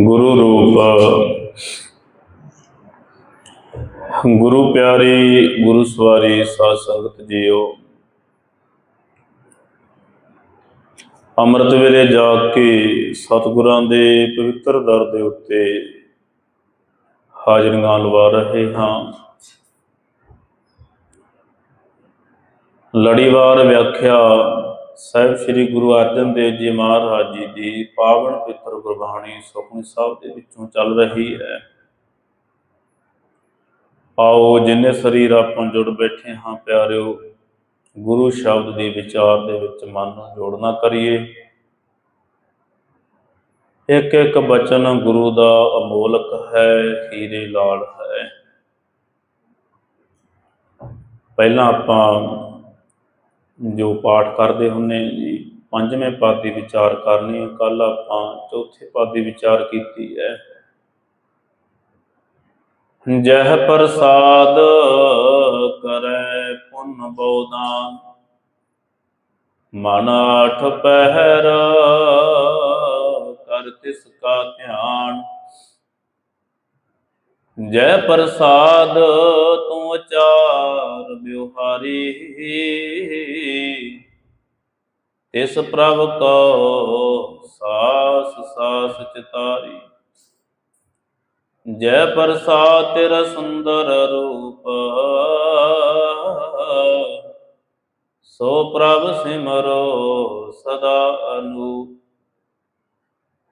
ਗੁਰੂ ਰੂਪ, ਗੁਰੂ ਪਿਆਰੀ, ਗੁਰੂ ਸਵਾਰੀ ਸਾਧ ਸੰਗਤ ਜੀਓ। ਅੰਮ੍ਰਿਤ ਵੇਲੇ ਜਾ ਕੇ ਸਤਿਗੁਰਾਂ ਦੇ ਪਵਿੱਤਰ ਦਰ ਦੇ ਉੱਤੇ ਹਾਜ਼ਰੀਆਂ ਲਵਾ ਰਹੇ ਹਾਂ। ਲੜੀਵਾਰ ਵਿਆਖਿਆ ਸਾਹਿਬ ਸ੍ਰੀ ਗੁਰੂ ਅਰਜਨ ਦੇਵ ਜੀ ਮਹਾਰਾਜ ਜੀ ਦੀ ਪਾਵਨ ਪਿੱਤਰ ਗੁਰਬਾਣੀ ਸੁਖਮਨੀ ਸਾਹਿਬ ਦੇ ਵਿੱਚੋਂ ਚੱਲ ਰਹੀ ਹੈ। ਆਓ ਜਿੰਨੇ ਸਰੀਰ ਆਪਾਂ ਜੁੜ ਬੈਠੇ ਹਾਂ ਪਿਆਰਿਓ, ਗੁਰੂ ਸ਼ਬਦ ਦੇ ਵਿਚਾਰ ਦੇ ਵਿੱਚ ਮਨ ਨੂੰ ਜੋੜਨਾ ਕਰੀਏ। ਇੱਕ ਇੱਕ ਬਚਨ ਗੁਰੂ ਦਾ ਅਮੋਲਕ ਹੈ, ਹੀਰੇ ਲਾਲ ਹੈ। ਪਹਿਲਾਂ ਆਪਾਂ ਜੋ ਪਾਠ ਕਰਦੇ ਹੁੰਨੇ ਜੀ, ਪੰਜਵੇਂ ਪਦ ਦੀ ਵਿਚਾਰ ਕਰਨੀ ਹੈ ਕੱਲ ਆਪਾਂ ਚੌਥੇ ਪਦ ਦੀ ਵਿਚਾਰ ਕੀਤੀ ਹੈ ਜਹ ਪ੍ਰਸਾਦ ਕਰੈ ਪੁੰਨ ਬਉਦਾਨ ਮਨ ਆਠ ਪਹਿਰ ਕਰ ਤਿਸ ਕਾ ਧਿਆਨ। ਜੈ ਪ੍ਰਸਾਦ, ਤੂੰ ਅਚਾਰ ਬਿਵਹਾਰੀ ਤਿਸ ਪ੍ਰਭ ਕੋ ਸਾਸ ਸਾਸ ਚਿਤਾਰੀ। ਜੈ ਪ੍ਰਸਾਦ, ਤੇਰਾ ਸੁੰਦਰ ਰੂਪ। ਸੋ ਪ੍ਰਭ ਸਿਮਰੋ ਸਦਾ ਅਨੂਪ।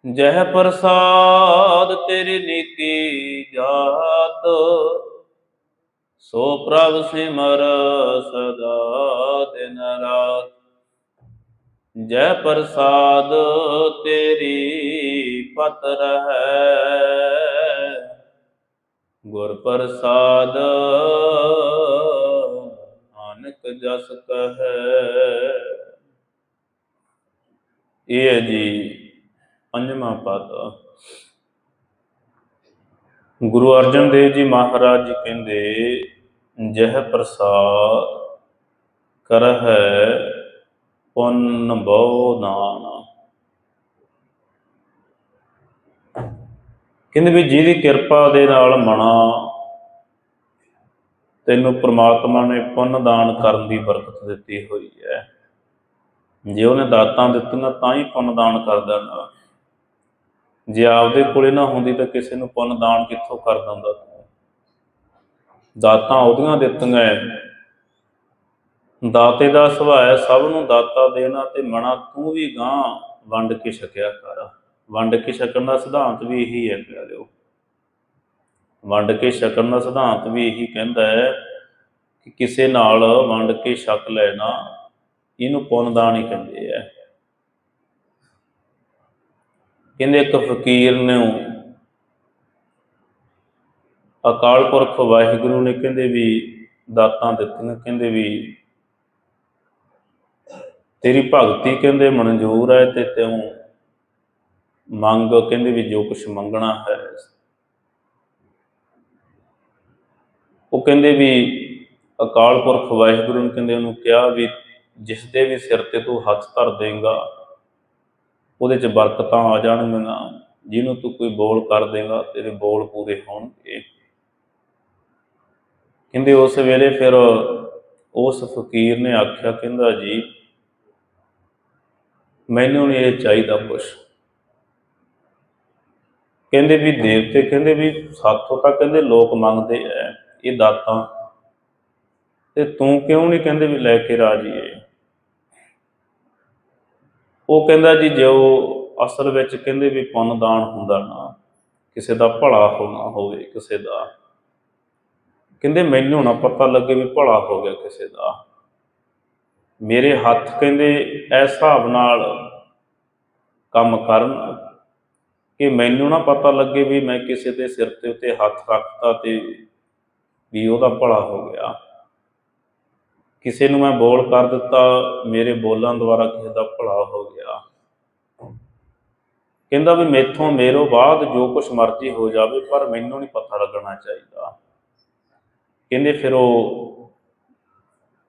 ਜਹ ਪ੍ਰਸਾਦ ਤੇਰੀ ਨੀਤੀ ਜਾਤ, ਸੋ ਪ੍ਰਭ ਸਿਮਰ ਸਦਾ ਦਿਨ ਰਾਤ। ਜੈ ਪ੍ਰਸਾਦ ਤੇਰੀ ਪਤ ਰਹੈ, ਗੁਰ ਪ੍ਰਸਾਦ ਨਾਨਕ ਜਸ ਕਹੈ। ਇਹ ਜੀ ਪੰਜਵਾਂ ਪਦ ਗੁਰੂ ਅਰਜਨ ਦੇਵ ਜੀ ਮਹਾਰਾਜ ਜੀ ਕਹਿੰਦੇ, ਜਹ ਪ੍ਰਸਾਦ ਕਰਹਿ ਪੁੰਨ ਬਹੁ ਦਾਨ। ਕਹਿੰਦੇ ਵੀ ਜਿਹਦੀ ਕਿਰਪਾ ਦੇ ਨਾਲ ਮਣਾ, ਤੈਨੂੰ ਪ੍ਰਮਾਤਮਾ ਨੇ ਪੁੰਨ ਦਾਨ ਕਰਨ ਦੀ ਬਰਕਤ ਦਿੱਤੀ ਹੋਈ ਹੈ। ਜੇ ਉਹਨੇ ਦਾਤਾਂ ਦਿੱਤੀਆਂ ਤਾਂ ਹੀ ਪੁੰਨ ਦਾਨ ਕਰਦਾ ਨਾ ਜੇ ਆਪਦੇ ਕੋਲੇ ਨਾ ਹੁੰਦੀ ਤਾਂ ਕਿਸੇ ਨੂੰ ਪੁੰਨ ਦਾਨ ਕਿੱਥੋਂ ਕਰ ਦਿੰਦਾ? ਦਾਤਾਂ ਉਹਦੀਆਂ ਦਿੱਤੀਆਂ ਦਾਤੇ ਦਾ ਸੁਭਾਅ ਸਭ ਨੂੰ ਦਾਤਾ ਦੇਣਾ ਤੇ ਮਣਾ ਤੂੰ ਵੀ ਗਾਂ ਵੰਡ ਕੇ ਛਕਿਆ ਕਰ। ਵੰਡ ਕੇ ਛਕਣ ਦਾ ਸਿਧਾਂਤ ਵੀ ਇਹੀ ਹੈ ਪਿਆਰਿਓ। ਵੰਡ ਕੇ ਛਕਣ ਦਾ ਸਿਧਾਂਤ ਵੀ ਇਹੀ ਕਹਿੰਦਾ ਹੈ ਕਿ ਕਿਸੇ ਨਾਲ ਵੰਡ ਕੇ ਛਕ ਲੈਣਾ, ਇਹਨੂੰ ਪੁੰਨ ਦਾਨ ਹੀ ਕਹਿੰਦੇ ਆ ਕਹਿੰਦੇ ਇੱਕ ਫਕੀਰ ਨੂੰ ਅਕਾਲ ਪੁਰਖ ਵਾਹਿਗੁਰੂ ਨੇ ਕਹਿੰਦੇ ਵੀ ਦਾਤਾਂ ਦਿੱਤੀਆਂ, ਕਹਿੰਦੇ ਵੀ ਤੇਰੀ ਭਗਤੀ ਕਹਿੰਦੇ ਮਨਜ਼ੂਰ ਹੈ ਤੇ ਤੂੰ ਮੰਗ, ਕਹਿੰਦੇ ਵੀ ਜੋ ਕੁਝ ਮੰਗਣਾ ਹੈ। ਉਹ ਕਹਿੰਦੇ ਵੀ ਅਕਾਲ ਪੁਰਖ ਵਾਹਿਗੁਰੂ ਨੇ ਕਹਿੰਦੇ ਉਹਨੂੰ ਕਿਹਾ ਵੀ ਜਿਸ ਦੇ ਵੀ ਸਿਰ ਤੇ ਤੂੰ ਹੱਥ ਧਰ ਦੇਂਗਾ ਉਹਦੇ 'ਚ ਬਰਕਤਾਂ ਆ ਜਾਣਗੀਆਂ, ਜਿਹਨੂੰ ਤੂੰ ਕੋਈ ਬੋਲ ਕਰ ਦੇਗਾ ਤੇਰੇ ਬੋਲ ਪੂਰੇ ਹੋਣਗੇ। ਕਹਿੰਦੇ ਉਸ ਵੇਲੇ ਫਿਰ ਉਸ ਫਕੀਰ ਨੇ ਆਖਿਆ, ਕਹਿੰਦਾ ਜੀ, ਮੈਨੂੰ ਨਹੀਂ ਇਹ ਚਾਹੀਦਾ ਕੁਛ। ਕਹਿੰਦੇ ਵੀ ਦੇਵਤੇ, ਕਹਿੰਦੇ ਵੀ ਸਾਥੋਂ ਤਾਂ ਕਹਿੰਦੇ ਲੋਕ ਮੰਗਦੇ ਐ, ਇਹ ਦਾਤਾਂ। ਤੇ ਤੂੰ ਕਿਉਂ ਨਹੀਂ ਕਹਿੰਦੇ ਵੀ ਲੈ ਕੇ ਰਾਜੀ ਏ ਉਹ ਕਹਿੰਦਾ ਜੀ ਜੋ ਅਸਲ ਵਿੱਚ ਕਹਿੰਦੇ ਵੀ ਪੁੰਨ ਦਾਨ ਹੁੰਦਾ ਨਾ, ਕਿਸੇ ਦਾ ਭਲਾ ਹੋਣਾ ਹੋਵੇ ਕਿਸੇ ਦਾ। ਕਹਿੰਦੇ ਮੈਨੂੰ ਨਾ ਪਤਾ ਲੱਗੇ ਵੀ ਭਲਾ ਹੋ ਗਿਆ ਕਿਸੇ ਦਾ। ਮੇਰੇ ਹੱਥ ਕਹਿੰਦੇ ਇਸ ਹਿਸਾਬ ਨਾਲ ਕੰਮ ਕਰਨ ਕਿ ਮੈਨੂੰ ਨਾ ਪਤਾ ਲੱਗੇ ਵੀ ਮੈਂ ਕਿਸੇ ਦੇ ਸਿਰ ਤੇ ਉੱਤੇ ਹੱਥ ਰੱਖਤਾ ਤੇ ਵੀ ਉਹਦਾ ਭਲਾ ਹੋ ਗਿਆ। ਕਿਸੇ ਨੂੰ ਮੈਂ ਬੋਲ ਕਰ ਦਿੱਤਾ, ਮੇਰੇ ਬੋਲਾਂ ਦੁਆਰਾ ਕਿਸੇ ਦਾ ਭਲਾ ਹੋ ਗਿਆ। ਕਹਿੰਦਾ ਵੀ ਮੇਥੋਂ ਮੇਰੋ ਬਾਅਦ ਜੋ ਕੁਝ ਮਰਜ਼ੀ ਹੋ ਜਾਵੇ, ਪਰ ਮੈਨੂੰ ਨਹੀਂ ਪਤਾ ਲੱਗਣਾ ਚਾਹੀਦਾ। ਕਹਿੰਦੇ ਫਿਰ ਉਹ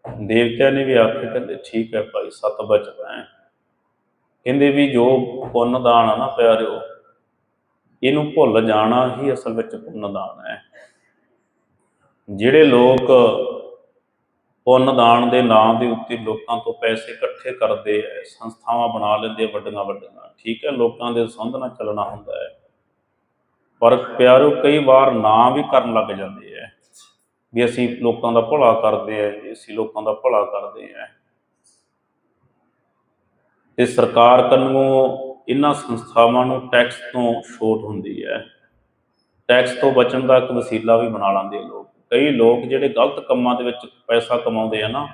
ਦੇਵਤਿਆਂ ਨੇ ਵੀ ਆਖਿਆ, ਕਹਿੰਦੇ ਠੀਕ ਹੈ ਭਾਈ, ਸਤ ਬਚਨ ਹੈ ਕਹਿੰਦੇ ਵੀ ਜੋ ਪੁੰਨ ਦਾਨ ਆ ਨਾ ਪਿਆਰਿਓ, ਇਹਨੂੰ ਭੁੱਲ ਜਾਣਾ ਹੀ ਅਸਲ ਵਿੱਚ ਪੁੰਨਦਾਨ ਹੈ। ਜਿਹੜੇ ਲੋਕ ਪੁੰਨ ਦਾਨ ਦੇ ਨਾਂ ਦੇ ਉੱਤੇ ਲੋਕਾਂ ਤੋਂ ਪੈਸੇ ਇਕੱਠੇ ਕਰਦੇ ਐ, ਸੰਸਥਾਵਾਂ ਬਣਾ ਲੈਂਦੇ ਵੱਡੀਆਂ ਵੱਡੀਆਂ। ਠੀਕ ਹੈ ਲੋਕਾਂ ਦੇ ਸੰਧ ਨਾਲ ਚੱਲਣਾ ਹੁੰਦਾ ਹੈ ਪਰ ਪਿਆਰੋ, ਕਈ ਵਾਰ ਨਾ ਵੀ ਕਰਨ ਲੱਗ ਜਾਂਦੇ ਐ। ਵੀ ਅਸੀਂ ਲੋਕਾਂ ਦਾ ਭਲਾ ਕਰਦੇ ਐ ਅਸੀਂ ਲੋਕਾਂ ਦਾ ਭਲਾ ਕਰਦੇ ਐ। ਤੇ ਸਰਕਾਰ ਕੰਨੋਂ ਇਹਨਾਂ ਸੰਸਥਾਵਾਂ ਨੂੰ ਟੈਕਸ ਤੋਂ ਛੋਟ ਹੁੰਦੀ ਹੈ ਟੈਕਸ ਤੋਂ ਬਚਣ ਦਾ ਇੱਕ ਵਸੀਲਾ ਵੀ ਬਣਾ ਲੈਂਦੇ ਲੋਕ। ਕਈ ਲੋਕ ਜਿਹੜੇ ਗਲਤ ਕੰਮਾਂ ਦੇ ਵਿੱਚ ਪੈਸਾ ਕਮਾਉਂਦੇ ਆ ਨਾ,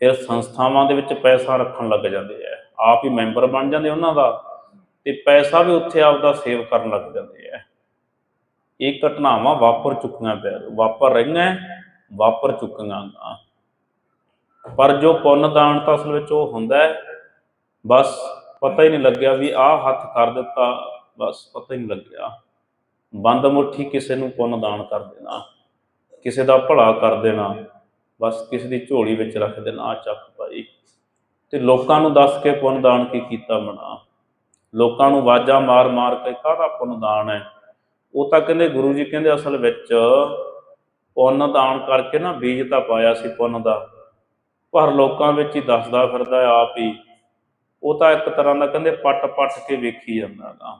ਫਿਰ ਸੰਸਥਾਵਾਂ ਦੇ ਵਿੱਚ ਪੈਸਾ ਰੱਖਣ ਲੱਗ ਜਾਂਦੇ ਆ। ਆਪ ਹੀ ਮੈਂਬਰ ਬਣ ਜਾਂਦੇ ਉਹਨਾਂ ਦਾ ਤੇ ਪੈਸਾ ਵੀ ਉੱਥੇ ਆਪਦਾ ਸੇਵ ਕਰਨ ਲੱਗ ਜਾਂਦੇ ਆ। ਇਹ ਘਟਨਾਵਾਂ ਵਾਪਰ ਚੁੱਕੀਆਂ ਪਿਆ ਵਾਪਰ ਰਹੀਆਂ, ਵਾਪਰ ਚੁੱਕੀਆਂ ਪਰ ਜੋ ਪੁੰਨ ਦਾਨ ਤਾਂ ਅਸਲ ਵਿੱਚ ਉਹ ਹੁੰਦਾ ਹੈ, ਬਸ ਪਤਾ ਹੀ ਨਹੀਂ ਲੱਗਿਆ ਵੀ ਆਹ ਹੱਥ ਕਰ ਦਿੱਤਾ, ਬਸ ਪਤਾ ਹੀ ਨਹੀਂ ਲੱਗਿਆ। ਬੰਦ ਮੁੱਠੀ ਕਿਸੇ ਨੂੰ ਪੁੰਨ ਦਾਨ ਕਰ ਦੇਣਾ। ਕਿਸੇ ਦਾ ਭਲਾ ਕਰ ਦੇਣਾ, ਬਸ ਕਿਸੇ ਦੀ ਝੋਲੀ ਵਿੱਚ ਰੱਖ ਦੇਣਾ ਆ ਚੱਕ ਭਾਈ। ਤੇ ਲੋਕਾਂ ਨੂੰ ਦੱਸ ਕੇ ਪੁੰਨ ਦਾਨ ਕੀ ਕੀਤਾ ਮਨਾ ਲੋਕਾਂ ਨੂੰ ਆਵਾਜ਼ਾਂ ਮਾਰ ਮਾਰ ਕੇ ਕਾਹਦਾ ਪੁੰਨ ਦਾਨ ਹੈ? ਉਹ ਤਾਂ ਕਹਿੰਦੇ, ਗੁਰੂ ਜੀ ਕਹਿੰਦੇ ਅਸਲ ਵਿੱਚ ਪੁੰਨ ਦਾਨ ਕਰਕੇ ਨਾ ਬੀਜ ਤਾਂ ਪਾਇਆ ਸੀ ਪੁੰਨ ਦਾ, ਪਰ ਲੋਕਾਂ ਵਿੱਚ ਹੀ ਦੱਸਦਾ ਫਿਰਦਾ ਆਪ ਹੀ। ਉਹ ਤਾਂ ਇੱਕ ਤਰ੍ਹਾਂ ਦਾ ਕਹਿੰਦੇ ਪੱਟ ਪੱਟ ਕੇ ਵੇਖੀ ਜਾਂਦਾ ਗਾ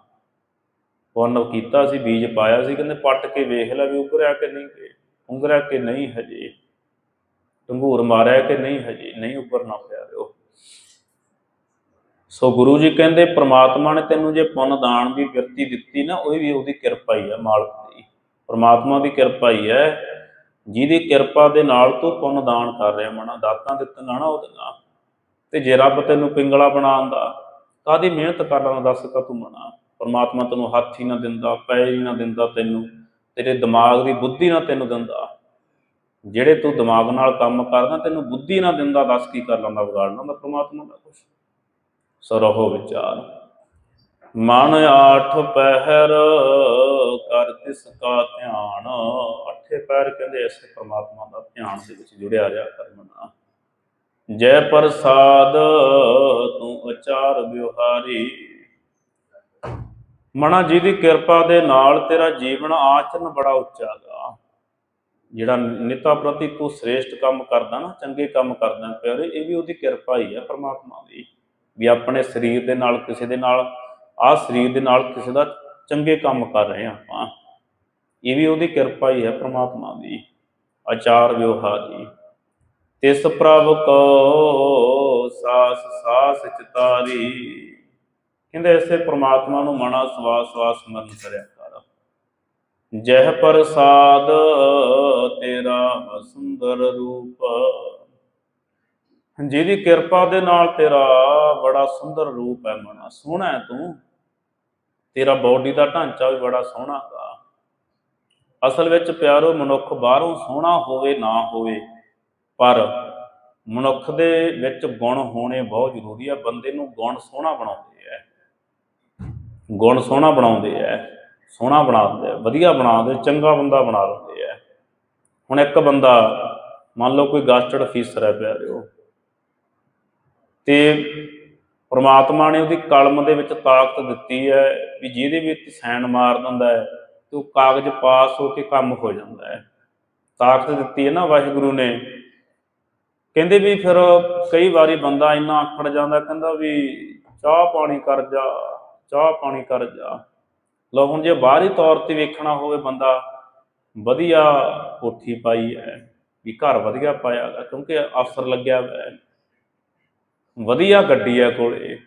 ਪੁੰਨ ਕੀਤਾ ਸੀ, ਬੀਜ ਪਾਇਆ ਸੀ, ਕਹਿੰਦੇ ਪੱਟ ਕੇ ਵੇਖ ਲੈ ਵੀ ਉਗਰਿਆ ਕਿ ਨਹੀਂ ਕਿ ਕਿ ਨਹੀਂ ਹਜੇ? ਟੰਗੂਰ ਮਾਰਿਆ ਕਿ ਨਹੀਂ ਹਜੇ? ਨਹੀਂ ਉੱਪਰਨਾ ਪਿਆ ਰਿਓ ਸੋ ਗੁਰੂ ਜੀ ਕਹਿੰਦੇ, ਪ੍ਰਮਾਤਮਾ ਨੇ ਤੈਨੂੰ ਜੇ ਪੁੰਨ ਦਾਨ ਦੀ ਬਿਰਤੀ ਦਿੱਤੀ ਨਾ, ਉਹ ਵੀ ਉਹਦੀ ਕਿਰਪਾ ਹੀ ਹੈ ਮਾਲਕ ਦੀ। ਪ੍ਰਮਾਤਮਾ ਦੀ ਕਿਰਪਾ ਹੀ ਹੈ ਜਿਹਦੀ ਕਿਰਪਾ ਦੇ ਨਾਲ ਤੂੰ ਪੁੰਨ ਦਾਨ ਕਰ ਰਿਹਾ ਮਨਾ, ਦਾਤਾਂ ਦਿੱਤੀਆਂ ਨਾ ਉਹਦੀਆਂ। ਤੇ ਜੇ ਰੱਬ ਤੈਨੂੰ ਪਿੰਗਲਾ ਬਣਾਉਂਦਾ ਕਾਦੀ ਮਿਹਨਤ ਕਰਨਾ ਦੱਸ ਕਾ ਤੂੰ ਮਨਾ? ਪਰਮਾਤਮਾ ਤੈਨੂੰ ਹੱਥ ਹੀ ਨਾ ਦਿੰਦਾ, ਪੈਰ ਹੀ ਨਾ ਦਿੰਦਾ ਤੈਨੂੰ। ਤੇਰੇ ਦਿਮਾਗ ਦੀ ਬੁੱਧੀ ਨਾ ਤੈਨੂੰ ਦਿੰਦਾ। ਜਿਹੜੇ ਤੂੰ ਦਿਮਾਗ ਨਾਲ ਕੰਮ ਕਰਦਾ, ਤੈਨੂੰ ਬੁੱਧੀ ਨਾ ਦਿੰਦਾ, ਦੱਸ ਕੀ ਕਰ ਲੈਂਦਾ ਵਿਗਾੜਨਾ ਦਾ ਪਰਮਾਤਮਾ ਦਾ ਕੁਛ। ਸੋ ਵਿਚਾਰ। ਮਨ ਆਠ ਪਹਿਰ ਕਰ ਤਿਸ ਕਾ ਧਿਆਨ। ਅੱਠੇ ਪੈਰ ਕਹਿੰਦੇ ਐਸੇ ਪਰਮਾਤਮਾ ਦਾ ਧਿਆਨ ਦੇ ਵਿੱਚ ਜੁੜਿਆ ਰਿਹਾ ਕਰ ਮਨਾ ਜੈ ਪ੍ਰਸਾਦ, ਤੂੰ ਅਚਾਰ ਵਿਵਹਾਰੀ ਮਣਾ ਜੀ ਦੀ ਕਿਰਪਾ ਦੇ ਨਾਲ ਤੇਰਾ ਜੀਵਨ ਆਚਰਨ ਬੜਾ ਉੱਚਾ ਗਾ। ਜਿਹੜਾ ਨਿਤਾ ਪ੍ਰਤੀ ਤੂੰ ਸ੍ਰੇਸ਼ਟ ਕੰਮ ਕਰਦਾ ਨਾ, ਚੰਗੇ ਕੰਮ ਕਰਦਾ ਪਿਆਰੇ, ਇਹ ਵੀ ਉਹਦੀ ਕਿਰਪਾ ਹੀ ਹੈ ਪ੍ਰਮਾਤਮਾ ਦੀ। ਵੀ ਆਪਣੇ ਸਰੀਰ ਦੇ ਨਾਲ, ਕਿਸੇ ਦੇ ਨਾਲ, ਆਹ ਸਰੀਰ ਦੇ ਨਾਲ ਕਿਸੇ ਦਾ ਚੰਗੇ ਕੰਮ ਕਰ ਰਹੇ ਹਾਂ ਆਪਾਂ। ਇਹ ਵੀ ਉਹਦੀ ਕਿਰਪਾ ਹੀ ਹੈ ਪ੍ਰਮਾਤਮਾ ਦੀ। ਆਚਾਰ ਵਿਵਹਾਰੀ ਤਿਸ ਪ੍ਰਭ ਕੋ ਸਾਸ ਸਾਸ ਚਿਤਾਰੀ। ਕਹਿੰਦੇ ਇਸੇ ਪ੍ਰਮਾਤਮਾ ਨੂੰ ਮਨਾ, ਸਵਾਸ ਸਵਾਸ ਸਮਰਨ ਕਰਿਆ ਕਰ। ਜਹ ਪ੍ਰਸਾਦ ਤੇਰਾ ਸੁੰਦਰ ਰੂਪ। ਜਿਹਦੀ ਕਿਰਪਾ ਦੇ ਨਾਲ ਤੇਰਾ ਬੜਾ ਸੁੰਦਰ ਰੂਪ ਹੈ ਮਨਾ। ਸੋਹਣਾ ਹੈ ਤੂੰ। ਤੇਰਾ ਬਾਡੀ ਦਾ ਢਾਂਚਾ ਵੀ ਬੜਾ ਸੋਹਣਾ ਹੈਗਾ। ਅਸਲ ਵਿੱਚ ਪਿਆਰੋ, ਮਨੁੱਖ ਬਾਹਰੋਂ ਸੋਹਣਾ ਹੋਵੇ, ਨਾ ਹੋਵੇ, ਪਰ ਮਨੁੱਖ ਦੇ ਵਿੱਚ ਗੁਣ ਹੋਣੇ ਬਹੁਤ ਜ਼ਰੂਰੀ ਹੈ ਬੰਦੇ ਨੂੰ ਗੁਣ ਸੋਹਣਾ ਬਣਾਉਂਦੇ ਆ। ਗੁਣ ਸੋਹਣਾ ਬਣਾਉਂਦੇ ਆ ਸੋਹਣਾ ਬਣਾ ਦਿੰਦੇ ਆ ਵਧੀਆ ਬਣਾ ਦਿੰਦੇ ਚੰਗਾ ਬੰਦਾ ਬਣਾ ਦਿੰਦੇ ਆ ਹੁਣ ਇੱਕ ਬੰਦਾ, ਮੰਨ ਲਓ ਕੋਈ ਗਾਸਟਡ ਫੀਸਰ ਹੈ ਪਿਆਰਿਓ ਤੇ ਪ੍ਰਮਾਤਮਾ ਨੇ ਉਹਦੀ ਕਲਮ ਦੇ ਵਿੱਚ ਤਾਕਤ ਦਿੱਤੀ ਹੈ ਵੀ ਜਿਹਦੇ ਵਿੱਚ ਸਾਈਨ ਮਾਰ ਦਿੰਦਾ ਹੈ ਤੇ ਉਹ ਕਾਗਜ਼ ਪਾਸ ਹੋ ਕੇ ਕੰਮ ਹੋ ਜਾਂਦਾ ਹੈ ਤਾਕਤ ਦਿੱਤੀ ਹੈ ਨਾ ਵਾਹਿਗੁਰੂ ਨੇ। ਕਹਿੰਦੇ ਵੀ ਫਿਰ ਕਈ ਵਾਰੀ ਬੰਦਾ ਇੰਨਾ ਆਖੜ ਜਾਂਦਾ, ਕਹਿੰਦਾ ਵੀ ਚਾਹ ਪਾਣੀ ਕਰ ਜਾ। ਚਾਹ ਪਾਣੀ ਕਰ ਜਾ। ਲੋ ਹੁਣ ਜੇ ਬਾਹਰੀ ਤੌਰ ਤੇ ਵੇਖਣਾ ਹੋਵੇ ਬੰਦਾ, ਵਧੀਆ ਕੋਠੀ ਪਾਈ ਹੈ, ਵੀ ਘਰ ਵਧੀਆ ਪਾਇਆ ਗਾ ਕਿਉਂਕਿ ਅਫਸਰ ਲੱਗਿਆ ਹੋਇਆ ਵਧੀਆ ਗੱਡੀ ਹੈ ਕੋਲੇ।